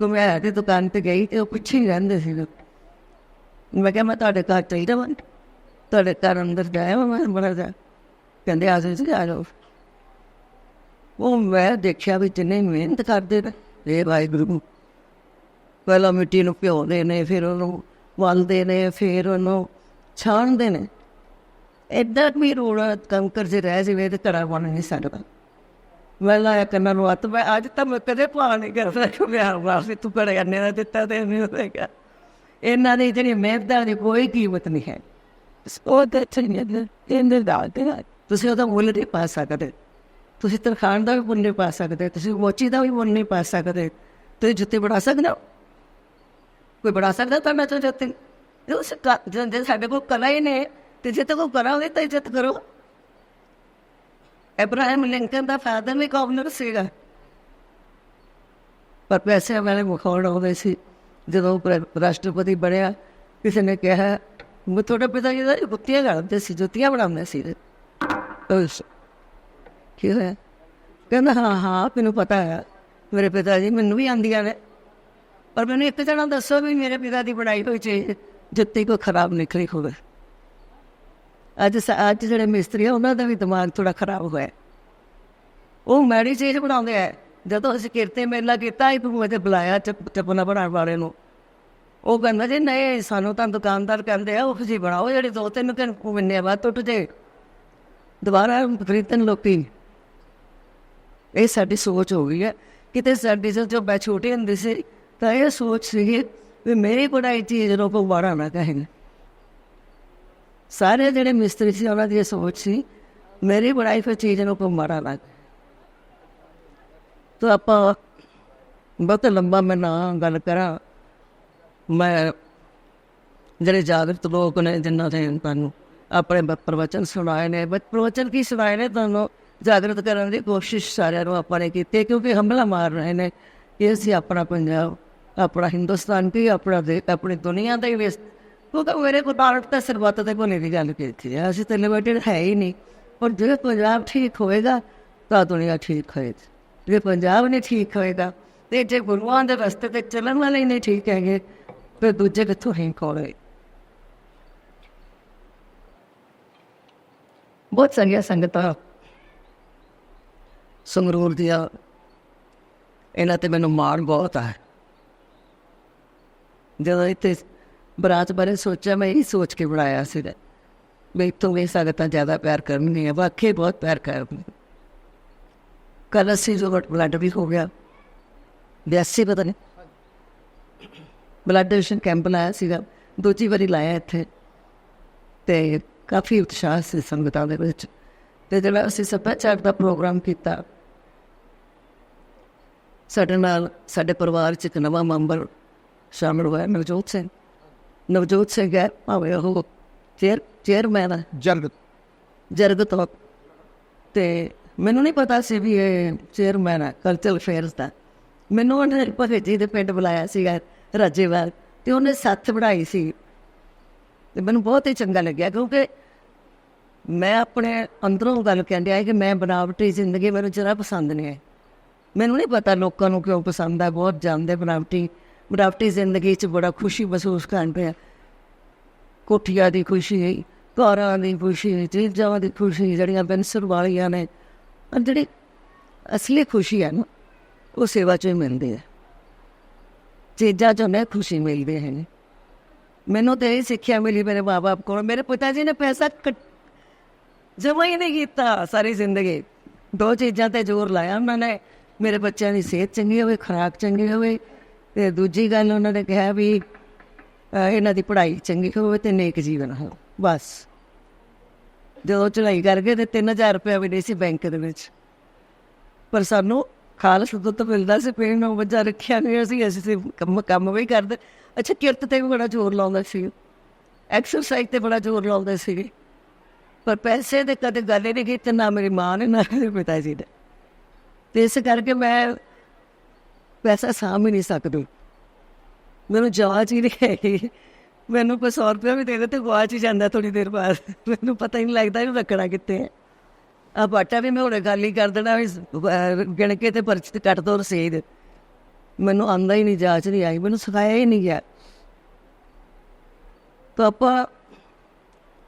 ਤੋ ਮੈਂ ਦੀ ਦੁਕਾਨ ਤੇ ਗਈ ਤੇ ਉਹ ਪਿੱਛੇ ਹੀ ਰਹਿੰਦੇ ਸੀ ਮੈਂ ਕਿਹਾ ਮੈਂ ਤੁਹਾਡੇ ਘਰ ਚਾਹੀਦਾ ਵਾਂ ਤੁਹਾਡੇ ਘਰ ਅੰਦਰ ਜਾਇਆ ਵਾਂ ਮੈਂ ਬੜਾ ਜਾ ਕਹਿੰਦੇ ਆ ਜੀ ਆ ਜਾਓ ਉਹ ਮੈਂ ਦੇਖਿਆ ਵੀ ਜਿੰਨੇ ਮਿਹਨਤ ਕਰਦੇ ਨੇ। ਇਹ ਵਾਹਿਗੁਰੂ। ਪਹਿਲਾਂ ਮਿੱਟੀ ਨੂੰ ਭਿਉਂਦੇ ਨੇ, ਫਿਰ ਉਹਨੂੰ ਵਲਦੇ ਨੇ, ਫਿਰ ਉਹਨੂੰ ਛਾਣਦੇ ਨੇ। ਏਦਾਂ ਵੀ ਰੋਣਾ, ਕੰਕਰ ਜੇ ਰਹਿ ਜਾਵੇ ਤੇ ਘੜਾ ਬਣ ਨਹੀਂ ਸਕਦਾ। ਮੈਂ ਲਾਇਆ ਕੰਨਾਂ ਨੂੰ ਹੱਥ ਮੈਂ ਅੱਜ ਤਾਂ ਮੈਂ ਕਦੇ ਪਾ ਨਹੀਂ ਕਰਦਾ ਕਿ ਮੈਂ ਵਾਸਤੇ ਤੂੰ ਘੜੇ ਅੰਨੇ ਦਾ ਦਿੱਤਾ ਤੇ ਨਹੀਂ ਹੋਏਗਾ ਇਹਨਾਂ ਦੀ ਜਿਹੜੀ ਮਿਹਨਤਾਂ ਦੀ ਕੋਈ ਕੀਮਤ ਨਹੀਂ ਹੈ। ਉਹ ਤੇ ਚੰਗੇ ਇਹਦੇ ਦਾ ਤੁਸੀਂ ਉਹਦਾ ਮੁੱਲ ਨਹੀਂ ਪਾ ਸਕਦੇ। ਤੁਸੀਂ ਤਰਖਾਨ ਦਾ ਵੀ ਮੁੱਲ ਨਹੀਂ ਪਾ ਸਕਦੇ, ਤੁਸੀਂ ਮੋਚੀ ਦਾ ਵੀ ਮੁੱਲ ਨਹੀਂ ਪਾ ਸਕਦੇ। ਤੁਸੀਂ ਜੁੱਤੀ ਬਣਾ ਸਕਦੇ ਹੋ? ਕੋਈ ਬਣਾ ਸਕਦਾ ਤਾਂ ਮੈਂ ਤਾਂ ਜੁੱਤੇ ਉਸ ਜੇ ਸਾਡੇ ਕੋਲ ਕਲਾ ਹੀ ਨੇ ਤੇ ਜੇ ਤੇ ਕਲਾ ਹੋਵੇ ਤਾਂ ਇੱਜ਼ਤ ਕਰੋ। ਅਬਰਾਹਮ ਲਿੰਕਨ ਦਾ ਫਾਦਰ ਵੀ ਗਵਰਨਰ ਸੀਗਾ। ਪਰ ਪੈਸੇ ਵਾਲੇ ਮੁਖੌੜ ਹੋਵੇ ਸੀ। ਜਦੋਂ ਰਾਸ਼ਟਰਪਤੀ ਬਣਿਆ, ਕਿਸੇ ਨੇ ਕਿਹਾ, ਮੈਂ ਤੁਹਾਡੇ ਪਿਤਾ ਜੀ ਦਾ ਜੁੱਤੀਆਂ ਗਾਉਂਦੇ ਸੀ, ਜੁੱਤੀਆਂ ਬਣਾਉਂਦੇ ਸੀ। ਉਸ ਕੀ ਹੋਇਆ? ਕਹਿੰਦਾ, ਹਾਂ ਹਾਂ, ਮੈਨੂੰ ਪਤਾ ਹੈ। ਮੇਰੇ ਪਿਤਾ ਜੀ ਮੈਨੂੰ ਵੀ ਆਂਦੀਆਂ ਨੇ। ਪਰ ਮੈਨੂੰ ਇੱਕ ਜਣਾ ਦੱਸੋ ਵੀ ਮੇਰੇ ਪਿਤਾ ਦੀ ਬਣਾਈ ਹੋਈ ਚੀਜ਼ ਜੁੱਤੀ ਕੋਈ ਖਰਾਬ ਨਿਕਲੀ ਹੋਵੇ। ਅੱਜ ਸ- ਅੱਜ ਜਿਹੜੇ ਮਿਸਤਰੀ ਆ, ਉਹਨਾਂ ਦਾ ਵੀ ਦਿਮਾਗ ਥੋੜਾ ਖਰਾਬ ਹੋਇਆ ਉਹ ਮੈੜੀ ਚੀਜ਼ ਬਣਾਉਂਦੇ ਆ। ਜਦੋਂ ਅਸੀਂ ਕਿਰਤੇ ਮੇਲਾ ਕੀਤਾ ਇਹ ਤੂੰ ਇਹਦੇ ਬੁਲਾਇਆ ਚੱਪ ਚੱਪਣਾ ਬਣਾਉਣ ਵਾਲੇ ਨੂੰ। ਉਹ ਕਹਿੰਦਾ ਜੀ, ਨਹੀਂ, ਸਾਨੂੰ ਤਾਂ ਦੁਕਾਨਦਾਰ ਕਹਿੰਦੇ ਆ, ਉਹ ਜੀ ਬਣਾਓ, ਜਿਹੜੇ ਦੋ ਤਿੰਨ ਦਿਨ ਮਹੀਨੇ ਬਾਅਦ ਟੁੱਟ ਜੇ। ਦੁਬਾਰਾ ਖਰੀਦਣ ਲੋਕੀ। ਇਹ ਸਾਡੀ ਸੋਚ ਹੋ ਗਈ ਹੈ। ਕਿਤੇ ਸਾਡੀ ਜਦੋਂ ਮੈਂ ਛੋਟੇ ਹੁੰਦੇ ਸੀ, ਤਾਂ ਇਹ ਸੋਚ ਸੀ ਵੀ ਮੇਰੀ ਪੜਾਈ ਚੀਜ਼ ਨੂੰ ਕੋਈ ਮਾੜਾ ਨਾ ਕਹੇਗਾ ਸਾਰੇ ਜਿਹੜੇ ਮਿਸਤਰੀ ਸੀ, ਉਹਨਾਂ ਦੀ ਇਹ ਸੋਚ ਸੀ, ਮੇਰੀ ਬਣਾਈ ਫਿਰ ਚੀਜ਼ ਨੂੰ ਕੋਈ ਮਾੜਾ ਨਾ ਤਾਂ ਆਪਾਂ ਬਹੁਤ ਲੰਬਾ ਮੈਂ ਨਾ ਗੱਲ ਕਰਾਂ। ਮੈਂ ਜਿਹੜੇ ਜਾਗਰਤ ਲੋਕ ਨੇ, ਜਿਨ੍ਹਾਂ ਨੇ ਤੁਹਾਨੂੰ ਆਪਣੇ ਪ੍ਰਵਚਨ ਸੁਣਾਏ ਨੇ ਬਟ ਪ੍ਰਵਚਨ ਕੀ ਸੁਣਾਏ ਨੇ ਤੁਹਾਨੂੰ? ਜਾਗਰਤ ਕਰਨ ਦੀ ਕੋਸ਼ਿਸ਼ ਸਾਰਿਆਂ ਨੂੰ ਆਪਾਂ ਨੇ ਕੀਤੀ ਕਿਉਂਕਿ ਹਮਲਾ ਮਾਰ ਰਹੇ ਨੇ ਕਿ ਅਸੀਂ ਆਪਣਾ ਪੰਜਾਬ, ਆਪਣਾ ਹਿੰਦੁਸਤਾਨ ਕੀ ਆਪਣਾ ਆਪਣੀ ਦੁਨੀਆ ਦਾ ਹੀ ਵੇਸ ਉਹ ਤਾਂ ਮੇਰੇ ਕੋਲ ਭਾਰਤ ਤਾਂ ਸਰਬੱਤ ਦੇ ਕੋਨੇ ਦੀ ਗੱਲ ਕੀਤੀ ਹੈ, ਅਸੀਂ ਤਾਂ ਲਿਮਿਟਡ ਹੈ ਹੀ ਨਹੀਂ। ਪਰ ਜੇ ਪੰਜਾਬ ਠੀਕ ਹੋਏਗਾ, ਤਾਂ ਦੁਨੀਆ ਠੀਕ ਹੋਏਗੀ। ਜੇ ਪੰਜਾਬ ਨਹੀਂ ਠੀਕ ਹੋਏਗਾ, ਤੇ ਜੇ ਗੁਰੂਆਂ ਦੇ ਰਸਤੇ ਤੇ ਚੱਲਣ ਵਾਲੇ ਨਹੀਂ ਠੀਕ ਹੈਗੇ, ਤੇ ਦੂਜੇ ਕਿੱਥੋਂ ਠੀਕ ਹੋਣਗੇ ਬਹੁਤ ਸਾਰੀਆਂ ਸੰਗਤਾਂ ਸੰਗਰੂਰ ਦੀਆਂ ਇਹਨਾਂ ਤੇ ਮੈਨੂੰ ਮਾਣ ਬਹੁਤ ਹੈ ਜਦੋਂ ਇੱਥੇ ਬਰਾਤ ਬਾਰੇ ਸੋਚਿਆ, ਮੈਂ ਇਹ ਸੋਚ ਕੇ ਬਣਾਇਆ ਸੀ ਵੀ ਇੱਥੋਂ ਵੀ ਸੰਗਤਾਂ ਜ਼ਿਆਦਾ ਪਿਆਰ ਕਰਨਗੀਆਂ ਵਾਕਈ ਬਹੁਤ ਪਿਆਰ ਕਰਨਗੀਆਂ ਕੱਲ੍ਹ ਅਸੀਂ ਜੋ ਬਲੱਡ ਵੀ ਹੋ ਗਿਆ, ਬਿਆਸੀ ਪਤਾ ਨਹੀਂ। ਬਲੱਡ ਡੋਨੇਸ਼ਨ ਕੈਂਪ ਲਾਇਆ ਸੀਗਾ, ਦੂਜੀ ਵਾਰੀ ਲਾਇਆ ਇੱਥੇ। ਤੇ ਕਾਫੀ ਉਤਸ਼ਾਹ ਸੀ ਸੰਗਤਾਂ ਦੇ ਵਿੱਚ। ਤੇ ਜਿਹੜਾ ਅਸੀਂ ਸੱਭਿਆਚਾਰ ਦਾ ਪ੍ਰੋਗਰਾਮ ਕੀਤਾ ਸਾਡੇ ਨਾਲ ਸਾਡੇ ਪਰਿਵਾਰ ਚ ਇੱਕ ਨਵਾਂ ਮੈਂਬਰ ਸ਼ਾਮਲ ਹੋਇਆ ਨਵਜੋਤ ਸਿੰਘ। ਨਵਜੋਤ ਸਿੰਘ ਹੈ ਭਾਵੇਂ ਉਹ ਚੇਅਰ ਚੇਅਰਮੈਨ ਹੈ। ਜਰਗ ਜਰਗਤ ਵਕ ਤੇ ਮੈਨੂੰ ਨਹੀਂ ਪਤਾ ਸੀ ਵੀ ਇਹ ਚੇਅਰਮੈਨ ਹੈ ਕਲਚਰਲ ਅਫੇਅਰਸ ਦਾ। ਮੈਨੂੰ ਉਹਨੇ ਭਗਤ ਜੀ ਦੇ ਪਿੰਡ ਬੁਲਾਇਆ ਸੀਗਾ ਰਾਜੇਵਾਲ ਤੇ ਉਹਨੇ ਸੱਥ ਬਣਾਈ ਸੀ। ਤੇ ਮੈਨੂੰ ਬਹੁਤ ਹੀ ਚੰਗਾ ਲੱਗਿਆ ਕਿਉਂਕਿ ਮੈਂ ਆਪਣੇ ਅੰਦਰੋਂ ਗੱਲ ਕਹਿੰਦੀ ਆ ਕਿ ਮੈਂ ਬਣਾਵਟੀ ਜ਼ਿੰਦਗੀ ਮੈਨੂੰ ਜਰਾ ਪਸੰਦ ਨਹੀਂ ਹੈ ਮੈਨੂੰ ਨਹੀਂ ਪਤਾ ਲੋਕਾਂ ਨੂੰ ਕਿਉਂ ਪਸੰਦ ਹੈ ਬਹੁਤ ਜਾਂਦੇ ਬਣਾਵਟੀ ਬਣਾਵਟੀ ਜ਼ਿੰਦਗੀ 'ਚ ਬੜਾ ਖੁਸ਼ੀ ਮਹਿਸੂਸ ਕਰਦੇ ਆ ਕੋਠੀਆਂ ਦੀ ਖੁਸ਼ੀ ਹੈ ਕਾਰਾਂ ਦੀ ਖੁਸ਼ੀ, ਚੀਜ਼ਾਂ ਦੀ ਖੁਸ਼ੀ, ਜਿਹੜੀਆਂ ਪੈਨਸਲ ਵਾਲੀਆਂ ਨੇ ਔਰ ਜਿਹੜੀ ਅਸਲੀ ਖੁਸ਼ੀ ਹੈ ਨਾ, ਉਹ ਸੇਵਾ ਚੋਂ ਹੀ ਮਿਲਦੀ ਹੈ। ਚੀਜ਼ਾਂ ਚੋਂ ਨਹੀਂ ਖੁਸ਼ੀ ਮਿਲਦੀ ਹੈ। ਮੈਨੂੰ ਤੇ ਇਹ ਸਿੱਖਿਆ ਮਿਲੀ ਮੇਰੇ ਮਾਪੇ ਕੋਲ। ਮੇਰੇ ਪਿਤਾ ਜੀ ਨੇ ਪੈਸਾ ਕੱਟ- ਜਮਾ ਹੀ ਨਹੀਂ ਕੀਤਾ ਸਾਰੀ ਜ਼ਿੰਦਗੀ। ਦੋ ਚੀਜ਼ਾਂ ਤੇ ਜ਼ੋਰ ਲਾਇਆ ਉਹਨਾਂ ਨੇ। ਮੇਰੇ ਬੱਚਿਆਂ ਦੀ ਸਿਹਤ ਚੰਗੀ ਹੋਵੇ, ਖੁਰਾਕ ਚੰਗੀ ਹੋਵੇ, ਤੇ ਦੂਜੀ ਗੱਲ ਉਹਨਾਂ ਨੇ ਕਿਹਾ ਵੀ ਇਹਨਾਂ ਦੀ ਪੜ੍ਹਾਈ ਚੰਗੀ ਹੋਵੇ ਤੇ ਨੇਕ ਜੀਵਨ ਹੋ ਬਸ। ਜਦੋਂ ਚੜਾਈ ਕਰਕੇ ਤੇ 3000 ਰੁਪਏ ਵੀ ਨਹੀਂ ਸੀ ਬੈਂਕ ਦੇ ਵਿੱਚ। ਪਰ ਸਾਨੂੰ ਖਾਲਸ ਦੁੱਧ ਮਿਲਦਾ ਸੀ ਪੀਣ ਨੂੰ ਬੱਚਾ ਰੱਖਿਆ ਨਹੀਂ ਅਸੀਂ ਅਸੀਂ ਕੰਮ ਕੰਮ ਵੀ ਕਰਦੇ। ਅੱਛਾ, ਕਿਰਤ ਤੇ ਵੀ ਬੜਾ ਜ਼ੋਰ ਲਾਉਂਦਾ ਸੀ। ਐਕਸਰਸਾਈਜ਼ ਤੇ ਬੜਾ ਜ਼ੋਰ ਲਾਉਂਦੇ ਸੀਗੇ। ਪਰ ਪੈਸੇ ਦੇ ਕਦੇ ਗੱਲ ਹੀ ਨਹੀਂ ਕੀਤੀ, ਨਾ ਮੇਰੀ ਮਾਂ ਨੇ, ਨਾ ਮੇਰੇ ਪਿਤਾ ਜੀ ਨੇ। ਤੇ ਇਸ ਕਰਕੇ ਮੈਂ ਪੈਸਾ ਸਾਂਭ ਹੀ ਨਹੀਂ ਸਕਦੀ। ਮੈਨੂੰ ਜਾਚ ਹੀ ਨਹੀਂ ਹੈਗੀ। ਮੈਨੂੰ ਕੋਈ 100 ਰੁਪਏ ਵੀ ਦੇ ਦੇ ਤੇ ਗਵਾਚ ਹੀ ਜਾਂਦਾ ਥੋੜੀ ਦੇਰ ਬਾਅਦ। ਮੈਨੂੰ ਪਤਾ ਹੀ ਨਹੀਂ ਲੱਗਦਾ ਇਹਨੂੰ ਰੱਖਣਾ ਕਿੱਥੇ ਹੈ। ਆ ਬਾਟਾ ਵੀ ਮੈਂ ਹੁਣੇ ਖਾਲੀ ਕਰ ਦੇਣਾ ਵੀ ਗਿਣ ਕੇ ਤੇ ਪਰਚੀ ਤੇ ਕੱਟ ਦੋ ਰਸੀਦ ਮੈਨੂੰ ਆਂਦਾ ਹੀ ਨਹੀਂ, ਜਾਚ ਨਹੀਂ ਆਈ। ਮੈਨੂੰ ਸਿਖਾਇਆ ਹੀ ਨਹੀਂ ਗਿਆ। ਤਾਂ ਆਪਾਂ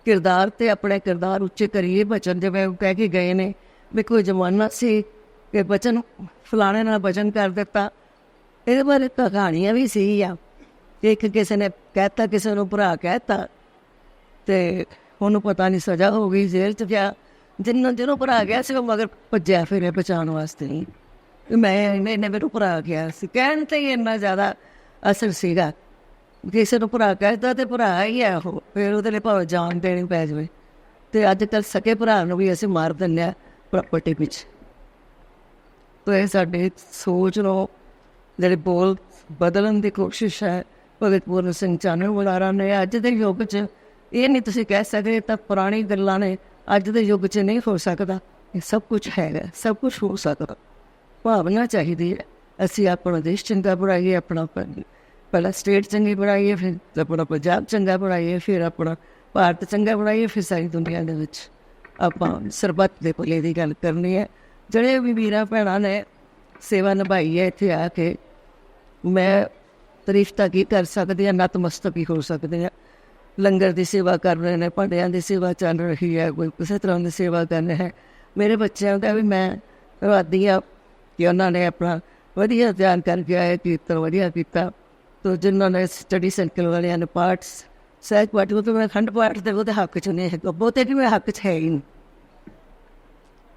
ਕਿਰਦਾਰ ਤੇ ਆਪਣੇ ਕਿਰਦਾਰ ਉੱਚੇ ਕਰੀਏ, ਬਚਨ ਜਿਵੇਂ ਕਹਿ ਕੇ ਗਏ ਨੇ ਵੀ ਕੋਈ ਜ਼ਮਾਨਾ ਸੀ ਕਿ ਬਚਨ ਫਲਾਣੇ ਨਾਲ ਬਚਨ ਕਰ ਦਿੱਤਾ। ਇਹਦੇ ਬਾਰੇ ਕਹਾਣੀਆਂ ਵੀ ਸੀ ਆ। ਇੱਕ ਕਿਸੇ ਨੇ ਕਹਿਤਾ, ਕਿਸੇ ਨੂੰ ਭਰਾ ਕਹਿਤਾ। ਤੇ ਉਹਨੂੰ ਪਤਾ ਨਹੀਂ ਸਜ਼ਾ ਹੋ ਗਈ ਜੇਲ੍ਹ ਚ ਗਿਆ। ਜਿੰਨਾਂ ਜਿਹਨੂੰ ਭਰਾ ਗਿਆ ਸੀ, ਉਹ ਮਗਰ ਭੱਜਿਆ ਫਿਰੇ ਬਚਾਉਣ ਵਾਸਤੇ ਹੀ। ਮੈਂ ਇਹਨੇ ਇਹਨੇ ਮੈਨੂੰ ਭਰਾ ਗਿਆ ਸੀ। ਕਹਿਣ ਤੇ ਹੀ ਇੰਨਾ ਜ਼ਿਆਦਾ ਅਸਰ ਸੀਗਾ। ਕਿਸੇ ਨੂੰ ਭਰਾ ਕਹਿਦਾ ਤੇ ਭਰਾ ਹੀ ਆ ਉਹ। ਫਿਰ ਉਹਦੇ ਲਈ ਭਾਵੇਂ ਜਾਨ ਦੇਣੀ ਪੈ ਜਾਵੇ। ਤੇ ਅੱਜ ਕੱਲ੍ਹ ਸਕੇ ਭਰਾ ਨੂੰ ਵੀ ਅਸੀਂ ਮਾਰ ਦਿੰਦੇ ਆ ਪ੍ਰਾਪਰਟੀ ਵਿੱਚ। ਤੋ ਇਹ ਸਾਡੇ ਸੋਚ ਨੂੰ ਜਿਹੜੇ ਬੋਲ ਬਦਲਣ ਦੀ ਕੋਸ਼ਿਸ਼ ਹੈ, ਭਗਤ ਪੂਰਨ ਸਿੰਘ ਚਾਨਣ ਬੁਲਾਰਾ ਨੇ ਅੱਜ ਦੇ ਯੁੱਗ 'ਚ ਇਹ ਨਹੀਂ ਤੁਸੀਂ ਕਹਿ ਸਕਦੇ ਤਾਂ ਪੁਰਾਣੀ ਗੱਲਾਂ ਨੇ ਅੱਜ ਦੇ ਯੁੱਗ 'ਚ ਨਹੀਂ ਹੋ ਸਕਦਾ। ਇਹ ਸਭ ਕੁਝ ਹੈਗਾ, ਸਭ ਕੁਝ ਹੋ ਸਕਦਾ। ਭਾਵਨਾ ਚਾਹੀਦੀ ਹੈ, ਅਸੀਂ ਆਪਣਾ ਦੇਸ਼ ਚੰਗਾ ਬਣਾਈਏ, ਆਪਣਾ ਪ- ਪਹਿਲਾਂ ਸਟੇਟ ਚੰਗੀ ਬਣਾਈਏ, ਫਿਰ ਆਪਣਾ ਪੰਜਾਬ ਚੰਗਾ ਬਣਾਈਏ, ਫਿਰ ਆਪਣਾ ਭਾਰਤ ਚੰਗਾ ਬਣਾਈਏ, ਫਿਰ ਸਾਰੀ ਦੁਨੀਆ ਦੇ ਵਿੱਚ ਆਪਾਂ ਸਰਬੱਤ ਦੇ ਭਲੇ ਦੀ ਗੱਲ ਕਰਨੀ ਹੈ। ਜਿਹੜੇ ਵੀ ਵੀਰਾਂ ਭੈਣਾਂ ਨੇ ਸੇਵਾ ਨਿਭਾਈ ਹੈ ਇੱਥੇ ਆ ਕੇ, ਮੈਂ ਤਾਰੀਫ ਤਾਂ ਕੀ ਕਰ ਸਕਦੀ ਹਾਂ, ਨਤਮਸਤਕ ਹੀ ਹੋ ਸਕਦੇ ਹਾਂ। ਲੰਗਰ ਦੀ ਸੇਵਾ ਕਰ ਰਹੇ ਨੇ, ਭਾਂਡਿਆਂ ਦੀ ਸੇਵਾ ਚੱਲ ਰਹੀ ਹੈ, ਕੋਈ ਕਿਸੇ ਤਰ੍ਹਾਂ ਦੀ ਸੇਵਾ ਕਰ ਰਿਹਾ ਹੈ। ਮੇਰੇ ਬੱਚਿਆਂ ਦਾ ਵੀ ਮੈਂ ਰਾਦੀ ਆ ਕਿ ਉਹਨਾਂ ਨੇ ਆਪਣਾ ਵਧੀਆ ਧਿਆਨ ਕਰਕੇ ਆਏ, ਕੀਰਤਨ ਵਧੀਆ ਕੀਤਾ। ਤੋ ਜਿਨ੍ਹਾਂ ਨੇ ਸਟੱਡੀ ਸਰਕਲ ਵਾਲਿਆਂ ਨੇ ਪਾਰਟਸ ਸਹਿਜ ਪਾਠ, ਉਹ ਤਾਂ ਮੈਂ ਖੰਡ ਪਾਠ ਦੇ ਉਹਦੇ ਹੱਕ ਚ ਨਹੀਂ ਹੈ ਬਹੁਤੇ ਵੀ ਮੇਰੇ ਹੱਕ ਚ ਹੈ ਹੀ ਨਹੀਂ।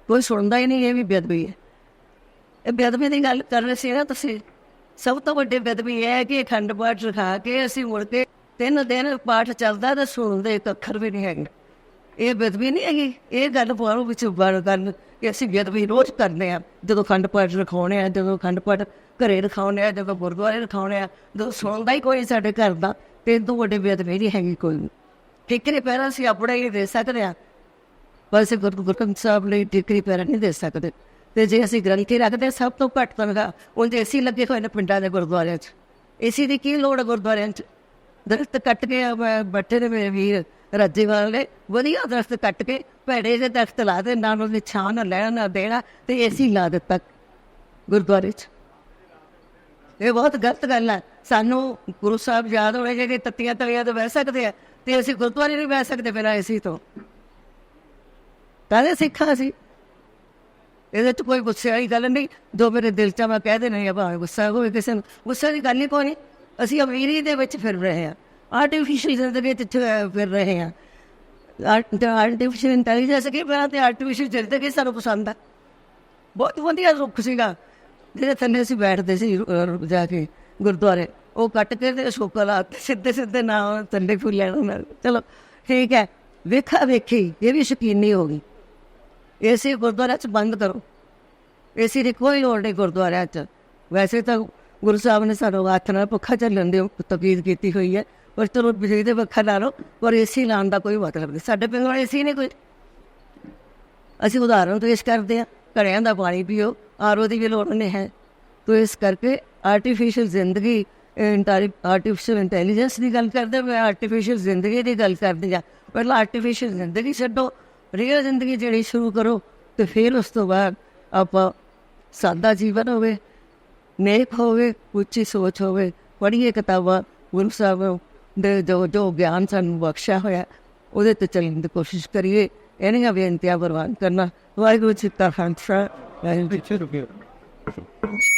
ਕੋਈ ਸੁਣਦਾ ਹੀ ਨਹੀਂ ਇਹ ਵੀ ਬੇਅਦਬੀ ਹੈ। ਇਹ ਬੇਅਦਬੀ ਦੀ ਗੱਲ ਕਰ ਰਹੇ ਸੀ ਨਾ ਤੁਸੀਂ। ਸਭ ਤੋਂ ਵੱਡੀ ਬੇਅਦਬੀ ਇਹ ਹੈ ਕਿ ਅਖੰਡ ਪਾਠ ਰਖਾ ਕੇ ਅਸੀਂ ਮੁੜ ਕੇ ਤਿੰਨ ਦਿਨ ਪਾਠ ਚੱਲਦਾ ਤੇ ਸੁਣਦੇ ਇੱਕ ਅੱਖਰ ਵੀ ਨਹੀਂ ਹੈਗੇ। ਇਹ ਬੇਅਦਬੀ ਨਹੀਂ ਹੈਗੀ। ਇਹ ਗੱਲ ਬਾਹਰੋਂ ਵਿੱਚ ਬੜ ਗੱਲ ਕਿ ਅਸੀਂ ਬੇਅਦਬੀ ਰੋਜ਼ ਕਰਨੇ ਆ ਜਦੋਂ ਖੰਡ ਪਾਠ ਰਖਾਉਣੇ ਆ, ਜਦੋਂ ਖੰਡ ਪਾਠ ਘਰੇ ਰਖਾਉਣੇ ਆ, ਜਦੋਂ ਗੁਰਦੁਆਰੇ ਰਖਾਉਣੇ ਆ, ਜਦੋਂ ਸੁਣਦਾ ਹੀ ਕੋਈ ਸਾਡੇ ਘਰ ਦਾ, ਤੇ ਇਹ ਤੋਂ ਵੱਡੇ ਬੇਅਦਬੀ ਨਹੀਂ ਹੈਗੀ ਕੋਈ ਠਿਕਰੇ ਪਹਿਲਾਂ ਅਸੀਂ ਆਪਣਾ ਹੀ ਦੇ ਸਕਦੇ ਆ ਪਰ ਅਸੀਂ ਗੁਰੂ ਗੁਰਕੰਦ ਸਾਹਿਬ ਲਈ ਟਿਕਰੀ ਪੈਰਾ ਨਹੀਂ ਦੇ ਸਕਦੇ। ਤੇ ਜੇ ਅਸੀਂ ਗ੍ਰੰਥੀ ਰੱਖਦੇ ਸਭ ਤੋਂ ਘੱਟ ਤਨਖਾਹ ਉਂਝ ਏਸੀ ਲੱਗੇ ਹੋਏ ਨੇ ਪਿੰਡਾਂ ਦੇ ਗੁਰਦੁਆਰਿਆਂ 'ਚ। ਏਸੀ ਦੀ ਕੀ ਲੋੜ ਹੈ ਗੁਰਦੁਆਰਿਆਂ 'ਚ? ਦਰਖਤ ਕੱਟ ਕੇ ਆ, ਮੈਂ ਬੱਠੇ ਦੇ ਮੇਰੇ ਵੀਰ ਰੱਜੇਵਾਲ ਨੇ। ਵਧੀਆ ਦਰਖਤ ਕੱਟ ਕੇ ਭੈੜੇ ਜਿਹੇ ਦਰਖਤ ਲਾ ਦੇ ਨਾਲ ਉਹਦੀ ਛਾਂ, ਨਾ ਲੈਣਾ, ਨਾ ਦੇਣਾ, ਤੇ ਏਸੀ ਲਾ ਦਿੱਤਾ ਗੁਰਦੁਆਰੇ 'ਚ। ਇਹ ਬਹੁਤ ਗਲਤ ਗੱਲ ਹੈ ਸਾਨੂੰ ਗੁਰੂ ਸਾਹਿਬ ਯਾਦ ਹੋਣੇ ਜਿਹੜੇ ਤੱਤੀਆਂ ਤਵੀਆਂ ਤੋਂ ਬਹਿ ਸਕਦੇ ਆ। ਤੇ ਅਸੀਂ ਗੁਰਦੁਆਰੇ ਨਹੀਂ ਬਹਿ ਸਕਦੇ ਬਿਨਾਂ ਏਸੀ ਤੋਂ। ਕਾਹਦੇ ਸਿੱਖਾਂ ਸੀ। ਇਹਦੇ ਚ ਕੋਈ ਗੁੱਸੇ ਵਾਲੀ ਗੱਲ ਨਹੀਂ। ਜੋ ਮੇਰੇ ਦਿਲ ਚ ਮੈਂ ਕਹਿ ਦੇਣੀ ਆ, ਭਾਵੇਂ ਗੁੱਸਾ ਹੋਵੇ ਕਿਸੇ ਨੂੰ। ਗੁੱਸੇ ਦੀ ਗੱਲ ਨਹੀਂ ਕੋਈ ਨਹੀਂ ਅਸੀਂ ਅਮੀਰੀ ਦੇ ਵਿੱਚ ਫਿਰ ਰਹੇ ਹਾਂ। ਆਰਟੀਫੀਸ਼ੀਅਲ ਜ਼ਿੰਦਗੀ ਵਿੱਚ ਫਿਰ ਰਹੇ ਹਾਂ। ਆਰਟੀਫੀਸ਼ੀਅਲ ਇੰਟੈਲੀਜੈਂਸ ਕੀ ਬਣਾ ਤੇ ਆਰਟੀਫੀਸ਼ੀਅਲ ਜ਼ਿੰਦਗੀ ਸਾਨੂੰ ਪਸੰਦ ਆ। ਬਹੁਤ ਵਧੀਆ ਰੁੱਖ ਸੀਗਾ। ਜਿਹੜੇ ਥੱਲੇ ਅਸੀਂ ਬੈਠਦੇ ਸੀ ਜਾ ਕੇ ਗੁਰਦੁਆਰੇ। ਉਹ ਕੱਟ ਕੇ ਤੇ ਸ਼ੋਕਾ ਲਾ ਸਿੱਧੇ ਸਿੱਧੇ ਨਾ ਥੱਲੇ ਫੁੱਲ ਲੈਣਾ ਨਾਲ ਚਲੋ, ਠੀਕ ਹੈ। ਵੇਖਾ ਵੇਖੀ ਇਹ ਵੀ ਸ਼ਕੀਨੀ ਹੋ ਗਈ। ਏਸੀ ਗੁਰਦੁਆਰਾ ਚ ਬੰਦ ਕਰੋ। ਏਸੀ ਦੀ ਕੋਈ ਲੋੜ ਨਹੀਂ ਗੁਰਦੁਆਰਿਆਂ ਚ। ਵੈਸੇ ਤਾਂ ਗੁਰੂ ਸਾਹਿਬ ਨੇ ਸਾਨੂੰ ਹੱਥ ਨਾਲ ਪੱਖਾ ਚੱਲਣ ਦੀ ਤਕੀਦ ਕੀਤੀ ਹੋਈ ਹੈ। ਪਰ ਚਲੋ ਬਿਜਲੀ ਦੇ ਪੱਖਾ ਲਾ ਲਓ, ਪਰ ਏਸੀ ਲਾਉਣ ਦਾ ਕੋਈ ਮਤਲਬ ਨਹੀਂ। ਸਾਡੇ ਪਿੰਡ ਵਾਲੇ ਏਸੀ ਨਹੀਂ ਕੋਈ। ਅਸੀਂ ਉਦਾਹਰਣ ਪੇਸ਼ ਕਰਦੇ ਹਾਂ। ਘੜਿਆਂ ਦਾ ਪਾਣੀ ਪੀਓ ਆਰਓ ਦੀ ਵੀ ਲੋੜ ਨਹੀਂ ਹੈ। ਤੋ ਇਸ ਕਰਕੇ ਆਰਟੀਫੀਸ਼ੀਅਲ ਜ਼ਿੰਦਗੀ ਆਰਟੀਫੀਸ਼ੀਅਲ ਇੰਟੈਲੀਜੈਂਸ ਦੀ ਗੱਲ ਕਰਦੇ ਮੈਂ ਆਰਟੀਫੀਸ਼ੀਅਲ ਜ਼ਿੰਦਗੀ ਦੀ ਗੱਲ ਕਰਦੀ ਆ ਪਹਿਲਾਂ ਆਰਟੀਫੀਸ਼ੀਅਲ ਜ਼ਿੰਦਗੀ ਛੱਡੋ। ਰੀਅਲ ਜ਼ਿੰਦਗੀ ਜਿਹੜੀ ਸ਼ੁਰੂ ਕਰੋ ਤੇ ਫਿਰ ਉਸ ਤੋਂ ਬਾਅਦ ਆਪਾਂ ਸਾਦਾ ਜੀਵਨ ਹੋਵੇ ਨੇਕ ਹੋਵੇ ਉੱਚੀ ਸੋਚ ਹੋਵੇ ਪੜ੍ਹੀਏ ਕਿਤਾਬਾਂ ਗੁਰੂ ਸਾਹਿਬ ਦੇ ਜੋ ਜੋ ਗਿਆਨ ਸਾਨੂੰ ਬਖਸ਼ਿਆ ਹੋਇਆ ਉਹਦੇ ਤੇ ਚੱਲਣ ਦੀ ਕੋਸ਼ਿਸ਼ ਕਰੀਏ। ਇਹਨੀਆਂ ਬੇਨਤੀਆਂ ਪ੍ਰਵਾਨ ਕਰਨਾ। ਵਾਹਿਗੁਰੂ ਜੀ ਕਾ ਖਾਲਸਾ ਵਾਹਿਗੁਰੂ ਜੀ ਕੀ ਫਤਿਹ।